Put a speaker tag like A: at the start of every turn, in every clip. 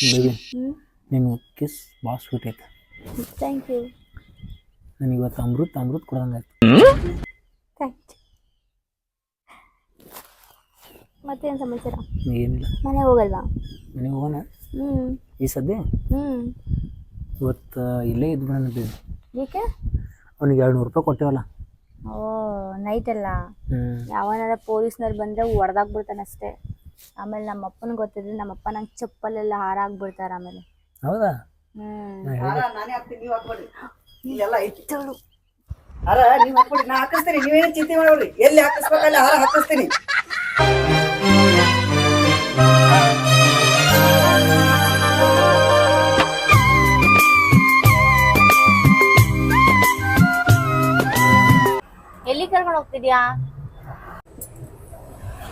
A: Baby ನೀನು kiss ಭಾಳ sweet ಐತೆ
B: ಥ್ಯಾಂಕ್ ಯು
A: ನನಗೆ ಇವತ್ತು ಅಮೃತ ಅಮೃತ ಕೊಡಂಗೆ ಆಯ್ತು.
B: ಥ್ಯಾಂಕ್ ಮತ್ತೇನು ಸಮಾಚಾರ?
A: ಏನಿಲ್ಲ.
B: ಮನೆಗೆ ಹೋಗಲ್ವಾ?
A: ಮನೆಗೆ ಹೋಗೋಣ.
B: ಹ್ಞೂ
A: ಈ ಸದ್ಯ?
B: ಹ್ಞೂ
A: ಇವತ್ತು ಇಲ್ಲೇ ಇದ್ದು ಬಿಡೋಣ ಬೇಬಿ
B: ಏಕೆ?
A: ಅವ್ನಿಗೆ ಎರಡು ನೂರು ರೂಪಾಯಿ ಕೊಟ್ಟೇವಲ್ಲ.
B: ಓ ನೈಟ್ ಅಲ್ಲ. ಯಾವನಾರ ಪೊಲೀಸ್ನವ್ರು ಬಂದರೆ ಹೊಡೆದಾಕ್ಬಿಡ್ತಾನೆ ಅಷ್ಟೇ ಆಮೇಲೆ ನಮ್ಮ ಅಪ್ಪನ ಗೊತ್ತಿದ್ರೆ ನಮ್ಮ ಅಪ್ಪ ನಂಗೆ ಚಪ್ಪಲೆಲ್ಲ ಹಾರಾಕ್ಬಿಡ್ತಾರೆ ಆಮೇಲೆ.
A: ಹೌದಾ? ಹೇಳ್ದೆ.
C: ನಾನೇ ಹಾಕ್ತೀನಿ ನೀವು ಹಾಕ್ಬೇಡಿ. ಇಲ್ಲೆಲ್ಲ ಐತಿ. ಹಾರ ನೀವು ಹಾಕ್ಬಿಡಿ ನಾ ಹಾಕಿಸ್ತೀನಿ ನೀವೇನು ಚಿಂತೆ ಮಾಡೋರಿ ಎಲ್ಲಿ ಹಾಕಿಸ್ಬೇಕಲ್ಲ ಹಾರ ಹಾಕಿಸ್ತೀನಿ.
B: ಎಲ್ಲಿ ಕರ್ಕೊಂಡು ಹೋಗ್ತಿದ್ಯಾ?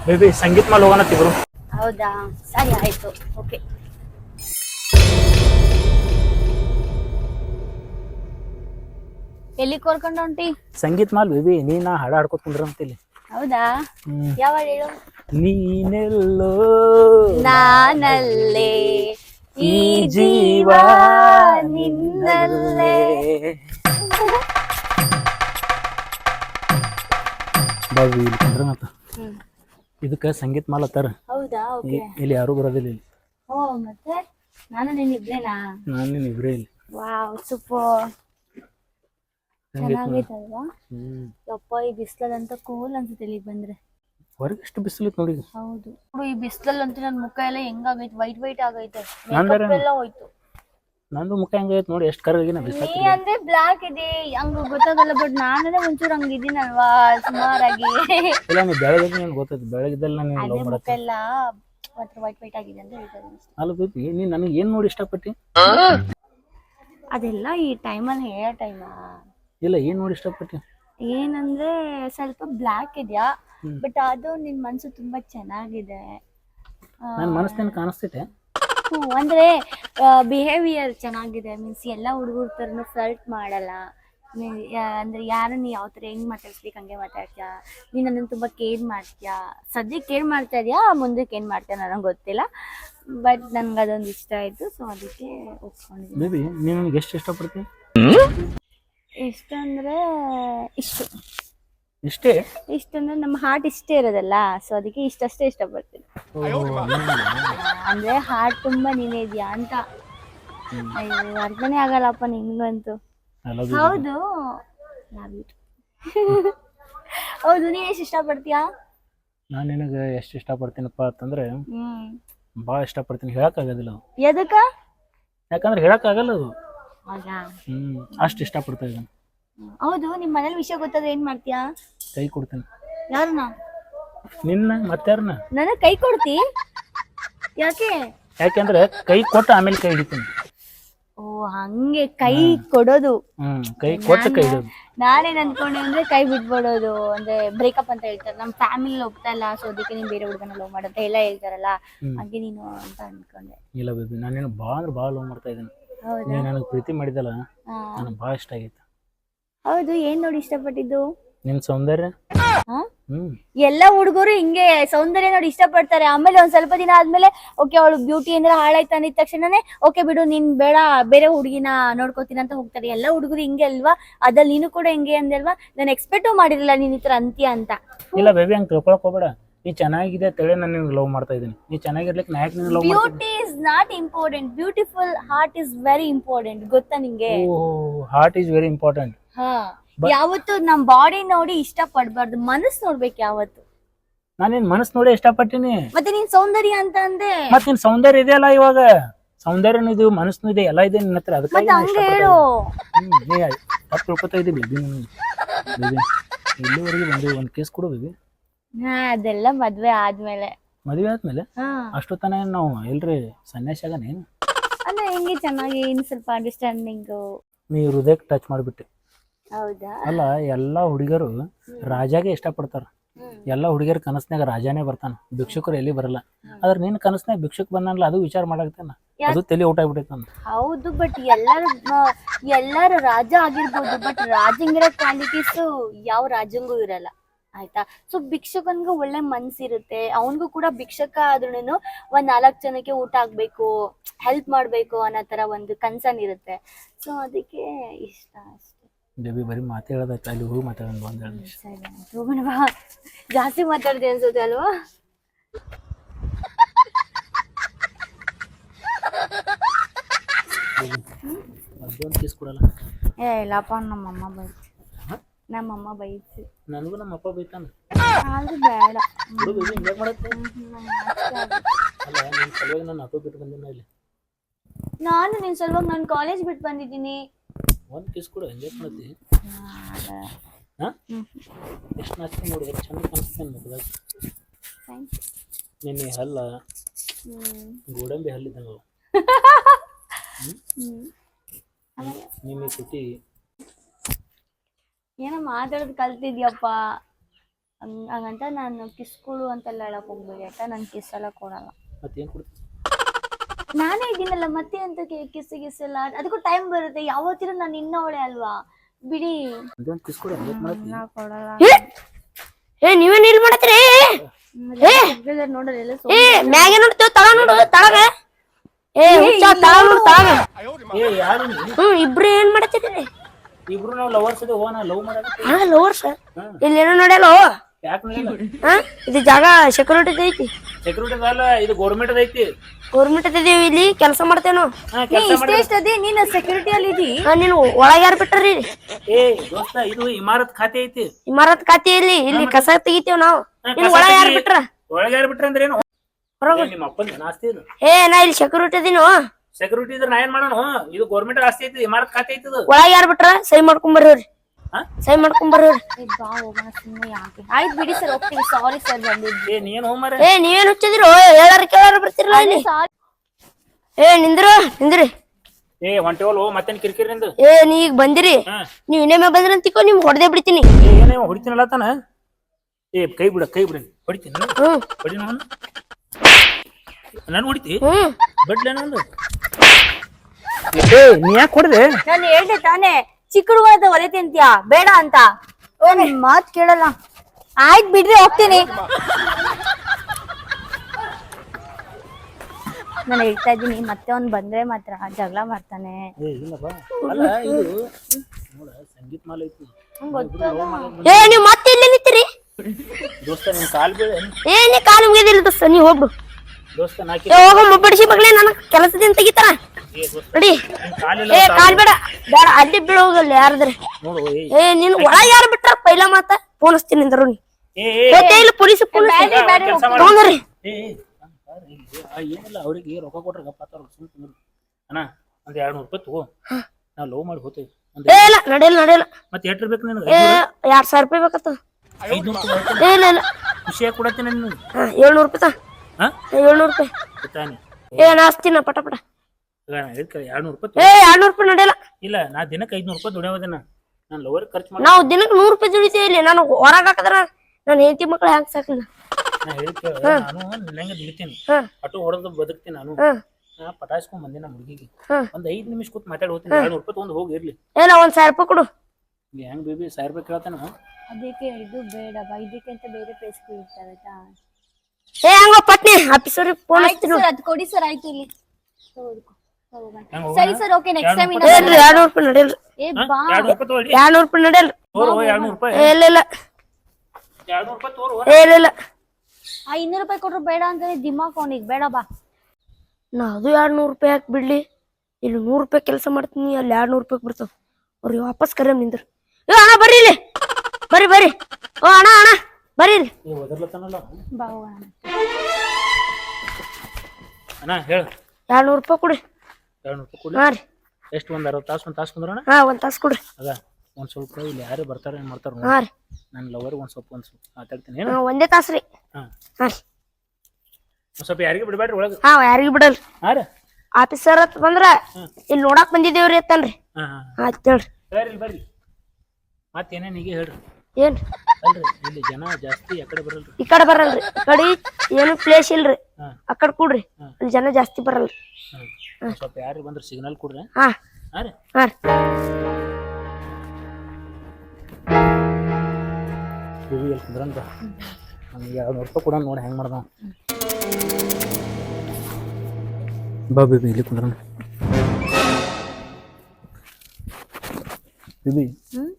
A: ಬೇಬಿ ಸಂಗೀತ ಮೇಲೆ ಹೋಗೋಣ ತಿಬ್ರು
B: ಹೌದಾ? ಸರಿ ಆಯ್ತು. ಓಕೆ ಎಲ್ಲಿ ಕರ್ಕೊಂಡು ಹೊಂಟಿ?
A: ಸಂಗೀತ್ ಮಾಲ್ ಬೇಬಿ ನೀ ಹಾಡ ಹಾಡು ಹಾಡ್ಕೊತ ಅಂತಿಲ್ಲಿ
B: ಹೌದಾ
A: ಯಾವಾಗ
B: ಯಾವ ಹೇಳು?
A: ನೀನೆಲ್ಲೋ?
B: ನಾನಲ್ಲೇ. ಈ ಜೀವ ನಿನ್ನಲ್ಲೇ.
A: ಬಾಬಿ ಇಲ್ಲಿ ಕುಂದ್ರ ಮತ್ತ. ಇದಕ್ಕೆ ಸಂಗೀತ ಮಾಲತ್ತಾರ
B: ಹೌದಾ? ಓಕೆ.
A: ಇಲ್ಲಿ ಯಾರು ಬರೋದಿಲ್ಲ ಇಲ್ಲಿ.
B: ಓ ಮತ್ತೆ? ನಾನು ನಿನ್ನ ಇಬ್ರೇನಾ?
A: ನಾನು ನೀನು ಇಬ್ಬರೇ ಇಲ್ಲಿ.
B: Wow super. ಚೆನ್ನಾಗೈತಲ್ವಾ ಯಪ್ಪ ಈ ಬಿಸ್ಲದಂತ ಕೂಲ್ ಅನ್ಸುತ್ತೆ ಇಲ್ಲಿಗೆ ಬಂದ್ರೆ.
A: ಹೊರಗೆ ಎಷ್ಟು ಬಿಸಿಲು ನೋಡಿ
B: ಹೌದು. ನೋಡು ಈ ಬಿಸ್ಲಲ್ಲಂತೂ ನನ್ನ ಮುಖ ಎಲ್ಲ ಹೆಂಗಾಗೈತೆ? ವೈಟ್ ವೈಟ್ ಆಗೈತೆ. ಎಲ್ಲ ಹೋಯ್ತು.
A: ನಂದು ಮುಖ ಹೆಂಗೈತೆ ನೋಡಿ ಎಷ್ಟು ಕರಗಿನ ಬಿಸಿಲು
B: ನೀ ಅಂದ್ರೆ ಬ್ಲಾಕ್ ಇದೆ ಹಂಗ ಗೊತ್ತಾಗಲ್ಲ ಬಟ್ ನಾನೇ ಒಂಚೂರು ಹಂಗಿದ್ದೀನಲ್ವಾ ಸುಮಾರಾಗಿ.
A: ಇಲ್ಲ ನೀ ಬೆಳಗ್ಗೆ ನೀನು ಗೊತ್ತೈತಿ ಬೆಳಗ್ಗೆದಲ್ಲ ನಾನು ಲವ್
B: ಮುಖ
A: ಮಾಡತ್ತೆ
B: ಎಲ್ಲ ವೈಟ್ ವೈಟ್ ಆಗಿದೆ ಅಂತ ಹೇಳ್ತಾರೆ.
A: ಅಲ್ಲ ಬೇಬಿ ನೀನು ನನಗೆ ಏನು ನೋಡಿ ಇಷ್ಟಪಟ್ಟಿ?
B: ಅದೆಲ್ಲ ಈ ಟೈಮಲ್ಲಿ ಹೇಳೋ ಟೈಮ
A: ಇಲ್ಲ ಏನು ನೋಡಿ ಇಷ್ಟಪಟ್ಟಿ?
B: ಏನಂದ್ರೆ ಸ್ವಲ್ಪ ಬ್ಲಾಕ್ ಇದೆಯಾ ಬಟ್ ಅದು ನಿನ್ ಮನ್ಸು ತುಂಬಾ ಚೆನ್ನಾಗಿದೆ.
A: ನನ್ನ ಮನಸ್ಸೇನು ಕಾಣಿಸ್ತೈತೆ
B: ಹ್ಮ್, ಅಂದ್ರೆ ಬಿಹೇವಿಯರ್ ಚೆನ್ನಾಗಿದೆ. ಮೀನ್ಸ್ ಎಲ್ಲ ಹುಡುಗರ ಥರನು ಫ್ಲರ್ಟ್ ಮಾಡಲ್ಲ. ನೀನ್ ಯಾ- ಅಂದ್ರೆ ಯಾರನ್ನ ಯಾವ ಥರ ಹೆಂಗ್ ಮಾತಾಡ್ಸ್ಬೇಕು ಹಂಗೆ ಮಾತಾಡ್ತೀಯಾ? ನೀನ್ ನನ್ನನ್ನು ತುಂಬಾ ಕೇರ್ ಮಾಡ್ತೀಯಾ? ಸದ್ಯಕ್ಕೆ ಕೇರ್ ಮಾಡ್ತಾ ಇದೀಯಾ? ಮುಂದಕ್ಕೆ ಏನ್ ಮಾಡ್ತೀಯ ನನಗೆ ಗೊತ್ತಿಲ್ಲ. ಬಟ್ ನನ್ಗೆ ಅದೊಂದು ಇಷ್ಟ ಆಯ್ತು. ಸೊ ಅದಕ್ಕೆ ಒಪ್ಕೊಂಡಿದ್ದೀನಿ.
A: ಬೇಬಿ ನೀನು ನನಗೆ ಎಷ್ಟು ಇಷ್ಟಪಡ್ತೀನಿ
B: ಎಷ್ಟು ಅಂದ್ರೆ ಇಷ್ಟು.
A: ಇಷ್ಟೇ?
B: ಇಷ್ಟಂದ್ರೆ ನಮ್ಮ ಹಾರ್ಟ್ ಇಷ್ಟೇ ಇರೋದಲ್ಲ ಸೊ ಅದಕ್ಕೆ ಇಷ್ಟಷ್ಟೇ ಇಷ್ಟಪಡ್ತೀನಿ. ಅಂದ್ರೆ ಹಾರ್ಟ್ ತುಂಬಾ ನೀನೇ ಇದೆಯಾ ಅಂತ. ಅಯ್ಯೋ ಅರ್ಥನೇ ಆಗಲ್ಲಪ್ಪ ನಿನ್ಗಂತೂ ಹೌದು. Love you. ಹೌದು ನೀ ಎಷ್ಟು ಇಷ್ಟಪಡ್ತೀಯಾ?
A: ನಾನು ನಿನಗೆ ಎಷ್ಟು ಇಷ್ಟಪಡ್ತೀನಪ್ಪ ಅಂತಂದ್ರೆ
B: ಹ್ಮ್.
A: ಭಾಳ ಇಷ್ಟಪಡ್ತೀನಿ ಹೇಳಕ್ ಆಗೋದಿಲ್ಲ
B: ಎದಕ್ಕ?
A: ಯಾಕಂದ್ರೆ ಆಗಲ್ಲ ಅದು.
B: ಹೌದಾ?
A: ಹ್ಮ್ ಅಷ್ಟು ಇಷ್ಟಪಡ್ತಾ ಇದ್ದೀನಿ.
B: ಹೌದು ನಿಮ್ ಮನೇಲಿ ವಿಷಯ ಗೊತ್ತಾದ್ರೆ ಏನ್ ಮಾಡ್ತೀಯಾ?
A: ಕೈ ಕೊಡ್ತೀನಿ.
B: ಯಾರನ್ನ
A: ನಿನ್ನ ಮತ್ತಾರನ್ನ
B: ನನಗೆ ಕೈ ಕೊಡ್ತಿ? ಯಾಕೆ?
A: ಯಾಕೆಂದ್ರೆ ಕೈ ಕೊಟ್ಟು ಆಮೇಲೆ ಕೈ ಹಿಡಿತೀನಿ.
B: ಓ ಹಂಗೆ ಕೈ ಕೊಡೋದು.
A: ಹ್ಮ್ ಕೈ ಕೊಟ್ಟು ಕೈ ಹಿಡಿಯೋದು.
B: ನಾನೇನ್ ಅನ್ಕೊಂಡೆ ಅಂದ್ರೆ ಕೈ ಬಿಟ್ಬಿಡೋದು. ಅಂದ್ರೆ ಬ್ರೇಕಪ್ ಅಂತ ಹೇಳ್ತಾರೆ. ನಮ್ ಫ್ಯಾಮಿಲಿ ಒಪ್ತಾ ಇಲ್ಲ. ಸೊ ಅದಕ್ಕೆ ನೀನ್ ಬೇರೆ ಹುಡುಗನ ಲವ್ ಮಾಡಂತ ಎಲ್ಲ ಹೇಳ್ತಾರಲ್ಲ. ಹಂಗೆ ನೀನು ಅಂತ ಅನ್ಕೊಂಡೆ.
A: ಇಲ್ಲ ಬೇಬಿ ನಾನೇನು ಭಾಳ ಅಂದ್ರೆ ಭಾಳ ಲವ್ ಮಾಡ್ತಾ ಇದ್ದೀನಿ.
B: ಹೌದಾ?
A: ನೀನು ನನಗೆ ಪ್ರೀತಿ ಮಾಡಿದಲ್ಲ. ನನಗೆ ಭಾಳ ಇಷ್ಟ ಆಗೈತೆ.
B: ಹೌದು ಏನ್ ನೋಡಿ ಇಷ್ಟಪಟ್ಟಿದ್ದು?
A: ನಿಮ್ ಸೌಂದರ್ಯ?
B: ಹಾ? ಎಲ್ಲ ಹುಡುಗರು ಹಿಂಗೆ ಸೌಂದರ್ಯ ನೋಡಿ ಇಷ್ಟಪಡ್ತಾರೆ. ಆಮೇಲೆ ಒಂದ್ ಸ್ವಲ್ಪ ದಿನ ಆದ್ಮೇಲೆ ಓಕೆ ಅವಳು ಬ್ಯೂಟಿ ಅಂದ್ರೆ ಹಾಳಾಯ್ತು ಅಂದಿದ ತಕ್ಷಣನೇ ಓಕೆ ಬಿಡು ನೀನ್ ಬೇಡ ಬೇರೆ ಹುಡುಗಿನ ನೋಡ್ಕೋತೀನಿ ಅಂತ ಹೋಗ್ತಾರೆ. ಎಲ್ಲ ಹುಡುಗರು ಹಿಂಗೆ ಅಲ್ವಾ? ಅದ್ರಲ್ಲಿ ನೀನು ಕೂಡ ಹಿಂಗೆ ಅಂದೆ ಅಲ್ವಾ? ನಾನು ಎಕ್ಸ್ಪೆಕ್ಟು ಮಾಡಿರಲಿಲ್ಲ ನೀನ್ ಈ ತರ ಅಂತೀಯ ಅಂತ.
A: ಇಲ್ಲ ಬೇಬಿ ಹಂಗ್ ತಿಳ್ಕೊಳಕ್ ಹೋಗ್ಬೇಡ. ನೀ ಚೆನ್ನಾಗಿದೆ ತಳೆ ನಾನು ನಿನ್ಗೆ ಲವ್ ಮಾಡ್ತಾ ಇದ್ದೀನಿ. ನೀ ಚೆನ್ನಾಗಿರ್ಲಿಕ್ಕೆ ನಾ ಯಾಕೆ ನಿನ್ನ ಲವ್ ಮಾಡ್ತೀನಿ
B: beauty is not important beautiful heart is very important ಗೊತ್ತಾ ನಿಂಗೆ?
A: ಹಾರ್ಟ್ ಈಸ್ ವೆರಿ ಇಂಪಾರ್ಟೆಂಟ್
B: ಹಾ. ಯಾವತ್ತು ನಮ್ ಬಾಡಿ ನೋಡಿ ಇಷ್ಟ ಪಡ್ಬಾರ್ದು ಮನಸ್ಸು ನೋಡ್ಬೇಕು ಯಾವತ್ತು.
A: ನಾನು ನಿನ್ ಮನಸ್ಸು ನೋಡಿ ಇಷ್ಟಪಟ್ಟಿನಿ.
B: ಮತ್ತೆ ನೀನ್ ಸೌಂದರ್ಯ ಅಂತ ಅಂದೆ.
A: ಮತ್ತೆ ನಿನ್ ಸೌಂದರ್ಯ ಇದೆಯಲ್ಲ ಇವಾಗ? ಸೌಂದರ್ಯನೂ ಇದು ಮನಸ್ಸು ಇದೆ ಎಲ್ಲ ಇದೆ ನಿನ್ನ ಹತ್ರ.
B: ಮತ್ತೆ ಹಂಗೆ ಹೇಳು
A: ತಪ್ಪು ತಿಳ್ಕೊತಾ ಇದ್ದಿ ಬೇಬಿ ಇಲ್ಲಿವರೆಗೆ ಬಂದು ಒಂದು ಕೇಸ್ ಕೊಡು ಬೇಬಿ.
B: ಹಾ ಅದೆಲ್ಲ ಮದ್ವೆ ಆದ್ಮೇಲೆ.
A: ಮದುವೆ ಆದ್ಮೇಲೆ?
B: ಹಾ.
A: ಅಷ್ಟು ತನ ನಾವು ಎಲ್ರಿ ಸನ್ಯಾಸಿ ಆಗನೇನು
B: ಅಂದ್ರೆ ಹೆಂಗೆ ಚೆನ್ನಾಗಿ ಇನ್ನು ಸ್ವಲ್ಪ ಅಂಡರ್ಸ್ಟ್ಯಾಂಡಿಂಗ್
A: ನೀ ಹೃದಯಕ್ಕೆ ಟಚ್ ಮಾಡಿಬಿಟ್ಟೆ. ಅಲ್ಲ ಎಲ್ಲ ಹುಡುಗರು ರಾಜಾಗೆ ಇಷ್ಟಪಡ್ತಾರ. ಎಲ್ಲ ಹುಡುಗಿಯರ ಕನಸ್ನಾಗ ರಾಜಾನೇ ಬರ್ತಾನ. ಭಿಕ್ಷುಕರು ಎಲ್ಲಿ ಬರಲ್ಲ. ಆದ್ರೆ ನಿನ್ ಕನಸ್ನಾಗ ಭಿಕ್ಷುಕ್ ಬಂದಲ್ಲ ಅದು ವಿಚಾರ ಮಾಡಾಕ್ತಾನ ಅದು ತಲೆ ಊಟ ಆಗ್ಬಿಟ್ಟೈತೆ ನಂದು
B: ಹೌದು ಬಟ್ ಎಲ್ಲರೂ ಎಲ್ಲರೂ ರಾಜ ಆಗಿರ್ಬೋದು ಬಟ್ ರಾಜಂಗಿರೋ ಕ್ವಾಲಿಟೀಸ್ ಯಾವ ರಾಜಂಗೂ ಇರಲ್ಲ. ಆಯ್ತಾ? ಸೊ ಭಿಕ್ಷಕನ್ಗೂ ಒಳ್ಳೆ ಮನ್ಸಿರುತ್ತೆ. ಅವನ್ಗೂ ಕೂಡ ಭಿಕ್ಷಕ ಆದ್ರೂನು ಒಂದ್ ನಾಲ್ಕ್ ಜನಕ್ಕೆ ಊಟ ಆಗ್ಬೇಕು ಹೆಲ್ಪ್ ಮಾಡ್ಬೇಕು ಅನ್ನೋ ತರ ಒಂದು ಕನ್ಸನ್ ಇರುತ್ತೆ. ಸೊ ಅದಕ್ಕೆ ಇಷ್ಟ ಅಷ್ಟೇ
A: ಬರಿ ಮಾತು ಹೇಳೋದಾಯ್ತು ಅಲ್ಲಿ ಹೋಗಿ ಮಾತಾಡೋಣ ಬಂದು ಹೇಳಿ
B: ಸರಿ ಆಯ್ತು, ಹೋಗೋಣ ಬಾ. ಜಾಸ್ತಿ ಮಾತಾಡ್ದೆ ಅನ್ಸುತ್ತೆ ಅಲ್ವಾ?
A: ಕಿಸ್ ಕೊಡಲ್ಲ?
B: ಏ ಇಲ್ಲಪ್ಪ ನಮ್ಮಮ್ಮ ಬೈತು ನಮ್ಮಮ್ಮ ಬೈತು
A: ನನಗೂ ನಮ್ಮ ಅಪ್ಪ ಬೈತಾನ?
B: ಆದ್ರೂ ಬೇಡ.
A: ಬಿಡು ಬೇಬಿ ಹಿಂಗೆ ಮಾಡತ್ತೆ. ಅಲ್ಲ ನಿನ್ನ ಸಲುವಾಗಿ ನಾನು ಅಪ್ಪ ಬಿಟ್ಟು ಬಂದಿನ ಇಲ್ಲಿ?
B: ನಾನು ನಿನ್ ಸಲುವಾಗಿ ನಾನು ಕಾಲೇಜ್ ಬಿಟ್ಟು ಬಂದಿದ್ದೀನಿ.
A: ಒಂದು ಕಿಸ್ ಕೊಡು ಎಂಜಾಯ್ ಮಾಡತ್ತಿ ಹಾಂ. ಎಷ್ಟು ನಾಚ್ತಿ ನೋಡಿ ಎಷ್ಟು ಚಂದ ಕಾಣಿಸ್ತೇನೆ ಮುಖದಾಗ. ನಿನ್ನೆ ಹಲ್ಲ. ಗೋಡಂಬಿ ಹಲ್ಲಿದ್ದಂಗೆ ಅವು. ನಿನ್ನೆ ತುಟಿ.
B: ಏನೋ ಮಾತಾಡೋದು ಕಲ್ತಿದ್ಯಪ್ಪ. ಹಂಗ್- ಹಂಗಂತ ನಾನು ಕಿಸ್ಕೊಳು ಅಂತೆಲ್ಲ ಹೇಳಕ್ ಹೋಗ್ಬೇಡಿ ಯಾಕ ನಾನು ಕಿಸ್ ಎಲ್ಲ ಕೊಡಲ್ಲ.
A: ಮತ್ತೇನು ಕೊಡ್ತೀನಿ
B: ನಾನೇ ಇದ್ದೀನಲ್ಲ ಮತ್ತೆ ಅಂತ ಕಿಸ್ ಗಿಸ್ ಎಲ್ಲ? ಅದಕ್ಕೂ ಟೈಮ್ ಬರುತ್ತೆ ಯಾವತ್ತಿರ ನಾನು ಇನ್ನವಳೆ ಅಲ್ವಾ? ಬಿಡಿ.
A: ಅದೊಂದು ಕಿಸ್ ಕೊಡು
B: ನಾ ಕೊಡಲ್ಲ.
D: ಏ ನೀವೇನ್ ಇಲ್ಲಿ ಮಾಡತ್ರಿ
B: ನೋಡ್ರಿ ಎಲ್ಲ
D: ಏ ಮ್ಯಾಗೆ ನೋಡ್ತೇವ್ ತಳ ನೋಡು ತಳಗ. ಏ ಹುಚ್ಚ ತಳ ನೋಡು ತಳಗ.
A: ಏ ಯಾರು?
D: ಹ್ಮ್ ಇಬ್ರು ಏನ್ ಮಾಡತ್ತಿದ್ರಿ
A: ಇಬ್ರು ನಾವು ಲವರ್ಸ್ ಇದೆ ಓ ಲವ್ ಮಾಡಕ್ಕೆ
D: ಹಾ ಲವರ್ಸ್ ಇಲ್ಲಿ ಏನೋ ನಡೆಯಲ್ಲ
A: ಯಾಕೆ ನೋಡಿಲ್ಲ?
D: ಹಾ ಇದು ಜಾಗ ಸೆಕ್ಯೂರಿಟಿ ಐತಿ.
A: ಸೆಕ್ಯೂರಿಟಿ ಅಲ್ಲ ಇದು ಗೌರ್ಮೆಂಟ್ ಐತಿ.
D: ಗೌರ್ಮೆಂಟ್ ಅದೇವಿ ಇಲ್ಲಿ ಕೆಲಸ ಮಾಡ್ತೇನು
A: ಹಾ
B: ನೀ
A: ಕೆಲಸ
B: ಇಷ್ಟೇ ಇಷ್ಟದೇ ನೀನು ಸೆಕ್ಯೂರಿಟಿ ಅಲ್ಲಿ ಇದಿ?
D: ಹಾ ನೀನು ಒಳಗ ಯಾರು ಬಿಟ್ಟಾರಿ
A: ಏ ದೋಸ್ತ ಇದು ಇಮಾರತ್ ಖಾತೆ ಐತಿ.
D: ಇಮಾರತ್ ಖಾತೆ ಇಲ್ಲಿ ಇಲ್ಲಿ ಕಸ ತೆಗಿತೇವ್ ನಾವು.
A: ಹಾ,
D: ನೀನ್
A: ಕಸ
D: ಒಳಗ್ ಯಾರು
A: ತೆಗಿ.
D: ಬಿಟ್ರ?
A: ಒಳಗೆ ಯಾರು ಬಿಟ್ರ ಅಂದ್ರೆ ಏನು?
D: ಹೊರಗ್
A: ಏ, ನಿಮ್ಮ ಅಪ್ಪನ ಆಸ್ತಿ ಇದು.
D: ಏ ನಾ ಇಲ್ಲಿ ಸೆಕ್ಯೂರಿಟಿ ಅದೀನು
A: ಸೆಕ್ಯೂರಿಟಿ ಇದ್ರೆ ನಾ ಏನ್ ಮಾಡೋಣ? ಇದು ಗೌರ್ಮೆಂಟ್ ಆಸ್ತಿ ಐತಿ ಇಮಾರತ್ ಖಾತೆ ಐತಿ ಇದು.
D: ಒಳಗ್ ಯಾರು ಬಿಟ್ರ? ಸೈ ಮಾಡ್ಕೊಂಡ್ ಬರ್ರಿ? ಸೈ ಮಾಡ್ಕೊಂಡ್ ಬರ್ರಿ
B: ಏ, ಬಾ ಹೋಗೋಣ ಸುಮ್ಮನೆ ಯಾಕೆ? ಆಯ್ತು ಬಿಡಿ ಸರ್ ಹೋಗ್ತೀವಿ ಸಾರಿ ಸರ್
A: ಏ ನೀನು ಹೋಮರ
D: ಏ ನೀವೇನ್ ಹುಚ್ಚಿದಿರೋ? ಹೇಳಾರ ಕೇಳಾರ ಬರ್ತಿರಲ್ಲ ಇಲ್ಲಿ.
B: ಸಾರಿ
D: ಏ ನಿಂದ್ರು ನಿಂದ್ರಿ.
A: ಏ ಹೊಂಟೇವಲ್ ಮತ್ತೇನ್ ಕಿರಿಕಿರಿ ನಿಂದು?
D: ಏ ನೀ ಈಗ ಬಂದಿರಿ. ನೀವ್ ಇನ್ನೊಮ್ಮೆ ಬಂದ್ರಿ ಅಂತಿಕೋ ನಿಮ್ಗೆ ಹೊಡೆದೆ ಬಿಡ್ತೀನಿ.
A: ಏ ಏನೇ ಹೊಡಿತೀನಲ್ಲ ತಾನ? ಏ ಕೈ ಬಿಡ ಕೈ ಬಿಡ. ಹೊಡಿತೀನಿ. ಹೊಡಿ ನಾನು. ನಾನು ಹೊಡಿತಿ?
D: ಹ್ಮ್.
A: ಬಡ್ಲೆ ನಂದು? ಏ ನೀ ಯಾಕೆ ಹೊಡೆದೆ?
B: ನಾನು ಹೇಳ್ದೆ ತಾನೇ. ಚಿಕ್ಕ ಒಲೆ ತಿಂತೀಯ? ಬೇಡ ಅಂತ. ಮಾತ್ ಕೇಳಲ್ಲ. ಆಯ್ತ್ ಬಿಡ್ರಿ ಹೋಗ್ತೀನಿ. ನಾನು ಹೇಳ್ತಾ ಇದ್ದೀನಿ ಮತ್ತೆ ಅವ್ನ್ ಬಂದ್ರೆ ಮಾತ್ರ ಜಗಳ ಮಾಡ್ತಾನೆ.
A: ಸಂಗೀತ ಮಾಲ ಐತಿ.
D: ಏ ನೀವ್ ಮತ್ತೆ ಇಲ್ಲಿ ನಿಂತಿರಿ?
A: ದೋಸ್ತ ನಿನ್ ಕಾಲ್ ಬೀಳ
D: ಏ ನೀ ಕಾಲು ಮುಗಿದಿಲ್ಲ ದೋಸ್ತ ನೀ ಹೋಗ್ಬಿಡು.
A: ದೋಸ್ತ ನಾಕಿ
D: ಬಿಡಿಸಿ ಮಗಳೇ ನನ್ನ ಕೆಲಸದಿಂದ ತೆಗಿತಾರ ನಡಿ. ಏ ಕಾಲ್ ಬೇಡ. ಬೇಡ ಅಲ್ಲಿ ಬೀಳೋಗಲ್ಲ ಯಾರದ್ರೆ.
A: ನೋಡು ಏ.
D: ಏ ನೀನ್ ಒಳ ಯಾರು ಬಿಟ್ರ? ಪೈಲ ಮಾತ. ಫೋನ್ ಹಚ್ತೀನಿ ನಿಂದ್ರು ನೀ.
A: ಏ ಏ
D: ಗೊತ್ತೇ ಇಲ್ಲ ಪೊಲೀಸ್ ಫೋನ್
A: ಕೆಲಸ ಮಾಡ
D: ತಗೊಂಡ್ರಿ
A: ಏ ಏ, ಬಾರ್ರಿ, ಆ, ಏನಿಲ್ಲ ಅವ್ರಿಗೆ ರೊಕ್ಕ ಕೊಟ್ರೆ ಕುಂದ್ರು. ಅಣ್ಣ ಒಂದ್ ಎರಡ್ ನೂರು ರೂಪಾಯಿ ತಗೋ. ನಾವು ಲವ್ ಮಾಡಿ ಹೋಗ್ತೇವೆ ಒಂದ್
D: ಏ ಇಲ್ಲ ನಡೆಯಲ್ಲ ನಡೆಯಲ್ಲ
A: ಮತ್ತೆ ಎಷ್ಟು ಇರ್ಬೇಕು ನಿನಗೆ?
D: ಏ ಎರಡ್ ಸಾವಿರ ರೂಪಾಯಿ ಬೇಕತ್ತ
A: ಐದ್ನೂರು
D: ಏ ಇಲ್ಲ ಇಲ್ಲ.
A: ಖುಷಿಯಾಗಿ ಕೊಡತ್ತೀನಿ ನಿನಗೆ.
D: ಹಾ ಏಳ್ನೂರು ರೂಪಾಯಿ ತಾ.
A: ಹಾ?
D: ಏಳ್ನೂರು ರೂಪಾಯಿ.
A: ಗೊತ್ತಾನೆ
D: ಏ ನಾ ಹಚ್ತೀನ ಪಟ ಪಟ.
A: ಎರಡ್ ನೂರು ರೂಪಾಯಿ
D: ಏ. ಎರಡ್ನೂರು ರೂಪಾಯಿ ನಡೆಯಲ್ಲ.
A: ಇಲ್ಲ ನಾ ದಿನಕ್ಕೆ ಐದ್ನೂರು ರೂಪಾಯಿ ನಾನು. ಲವರ್ ಖರ್ಚು ಮಾಡಿ
D: ನಾವು ದಿನಕ್ಕೆ ನೂರು ರೂಪಾಯಿ ದುಡಿತೀವಿ ಇಲ್ಲಿ. ನಾನು ಹೊರಗೆ ಹಾಕಿದ್ರ ನಾನು ಹೆಂಡತಿ ಮಕ್ಳು ಹ್ಯಾಂಗ ಸಾಕಿಲ್ಲ
A: ನಾ? ನಾನು ನಿನ್ನಂಗೆ ದುಡಿತೀನಿ
D: ಹಾ.
A: ಆಟೋ ಹೊಡೆದು ಬದುಕ್ತೀನಿ ನಾನು. ನಾ ಪಟಾಯಿಸ್ಕೊಂಡ್ ಹುಡುಗಿಗೆ. ಒಂದ್ ಐದ್ ನಿಮಿಷ ಕೂತ್ ಮಾತಾಡಿ ಹೋಗ್ತೀನಿ. ಎರಡ್ ನೂರು ರೂಪಾಯಿ ತಗೊಂಡ್ ಹೋಗಿ ಇರ್ಲಿ.
D: ಒಂದ್ ಸಾವಿರ ರೂಪಾಯಿ ಕೊಡು.
A: ಹೆಂಗ್ ಬೇಬಿ ಸಾವಿರ ರೂಪಾಯಿ ಕೇಳ್ತಾನ
B: ಅದಕ್ಕೆ ಇದು ಬೇಡ ಬಾ ಇದಕ್ಕೆ ಅಂತ ಬೇರೆ ಪ್ಲೇಸ್ಗೆ ಇರ್ತಾರೆ
D: ಏ ಹಂಗ ಪಟ್ನಿ ಆಫೀಸರ್ಗೆ ಫೋನ್ ಹಚ್ತೀನಿ
B: ಅದು ಕೊಡಿ ಸರ್ ಆಯ್ತು ಇಲ್ಲಿ. ಸರಿ ಸರ್ ಓಕೆ ನೆಕ್ಸ್ಟ್ ಟೈಮ್
D: ಏನ್ರಿ ಎರಡ್ನೂರು ರೂಪಾಯಿ ನಡೆಯಲ್ಲ
B: ಏ ಬಾ.
D: ಎರಡ್ನೂರು ರೂಪಾಯಿ
A: ತೋರು ಎರಡ್ ನೂರು ರೂಪಾಯಿ.
D: ಏ ಇಲ್ಲ ಇಲ್ಲ.
A: ಎರಡ್ ನೂರು ರೂಪಾಯಿ ತೋರು
D: ಏ ಇಲ್ಲ ಇಲ್ಲ.
B: ಆ ಇನ್ನೂರು ರೂಪಾಯಿ ಕೊಟ್ರು ಬೇಡ ಅಂತಾನೆ ದಿಮಾಕ್ ಅವನಿಗೆ ಬೇಡ ಬಾ.
D: ನಾ ಅದು ಎರಡು ನೂರು ರೂಪಾಯಿ ಹಾಕಿ ಬಿಡ್ಲಿ? ಇಲ್ಲಿ ನೂರ್ ರೂಪಾಯಿ ಕೆಲಸ ಮಾಡ್ತೀನಿ ಅಲ್ಲಿ ಎರಡು ನೂರು ರೂಪಾಯಿ ಬಿಡ್ತಾವ ಅವ್ರಿಗೆ ವಾಪಸ್ ಕರೆ ನಿಂದ್ರು. ಏ ಅಣ್ಣ ಬರ್ರಿ ಇಲ್ಲಿ. ಬರ್ರಿ ಬರ್ರಿ. ಓ ಅಣ್ಣ ಅಣ್ಣ ಬರ್ರಿ ಇಲ್ಲಿ.
B: ಬಾ ಹೋಗೋಣ
A: ಅಣ್ಣ ಹೇಳ.
D: ಎರಡು ರೂಪಾಯಿ ಕೊಡ್ರಿ
A: ಎರಡ್ ರೂಪಾಯಿ ಕೊಡ್ಲಿ
D: ಹಾಂ ರೀ.
A: ಎಷ್ಟು ಒಂದ್ ಅರವತ್ತು ತಾಸು ಒಂದ್ ತಾಸು ಕುಂದ್ರಣ
D: ಹಾಂ ಒಂದು ತಾಸು ಕೊಡ್ರಿ.
A: ಅದ ಒಂದ್ ಸ್ವಲ್ಪ ಇಲ್ಲಿ ಯಾರು ಬರ್ತಾರ ಏನ್ ಮಾಡ್ತಾರ
D: ಹಾಂ ರೀ.
A: ನನ್ನ ಲವರ್ ಒಂದ್ ಸ್ವಲ್ಪ ಒಂದ್ ಸ್ವಲ್ಪ. ಮಾತಾಡ್ತೀನಿ ಏನು?
D: ಹಾಂ ಒಂದೇ ತಾಸು ರೀ.
A: ಹಾ.
D: ಹಾಂ ರೀ.
A: ಒಂದ್ ಸ್ವಲ್ಪ ಯಾರಿಗೆ ಬಿಡಬೇಡ್ರಿ ಒಳಗೆ.
D: ಹಾಂ ಯಾರಿಗೂ ಬಿಡಲ್ರಿ.
A: ಹಾ ರೀ.
D: ಆಫೀಸರ್ ಹತ್ ಬಂದ್ರ ಇಲ್ಲಿ ನೋಡಕ್ ಬಂದಿದ್ದೇವ್ರಿ ಅತ್ತನ್ರಿ
A: ಹಾ ಹಾ
D: ಆಯ್ತು ಹೇಳ್ರಿ
A: ಬರ್ರಿ ಇಲ್ಲಿ ಬರ್ರಿ. ಮತ್ತೇನೇನ್ ಈಗ ಹೇಳ್ರಿ?
D: ಏನ್?
A: ಅಲ್ರಿ ಇಲ್ಲಿ ಜನ ಜಾಸ್ತಿ ಆ ಕಡೆ ಬರಲ್ರಿ.
D: ಈ ಕಡೆ ಬರಲ್ರಿ. ಕಡೆ ಏನು ಪ್ಲೇಸ್ ಇಲ್ರಿ.
A: ಹಾ.
D: ಆ ಕಡೆ ಕೂಡ್ರಿ. ಅಲ್ಲಿ ಜನ ಜಾಸ್ತಿ ಬರಲ್ರಿ.
A: ಹಾ. ಸ್ವಲ್ಪ ಯಾರಿಗೆ ಬಂದ್ರೆ ಸಿಗ್ನಲ್ ಕೊಡ್ರಿ.
D: ಹಾ.
A: ಹಾ ರೀ.
D: ಹಾ ರೀ.
A: ಬೇಬಿ ಎಲ್ಲಿ ಕುಂದ್ರಂತ? ನನಗೆ ಎರಡು ರೂಪಾಯಿ ಕೂಡ ನೋಡಿ ಹೆಂಗೆ ಮಾಡ್ದ. ಬಾ ಬೇಬಿ ಇಲ್ಲಿ ಕುಂದ್ರಣ. ಬೇಬಿ
B: ಹ್ಮ್?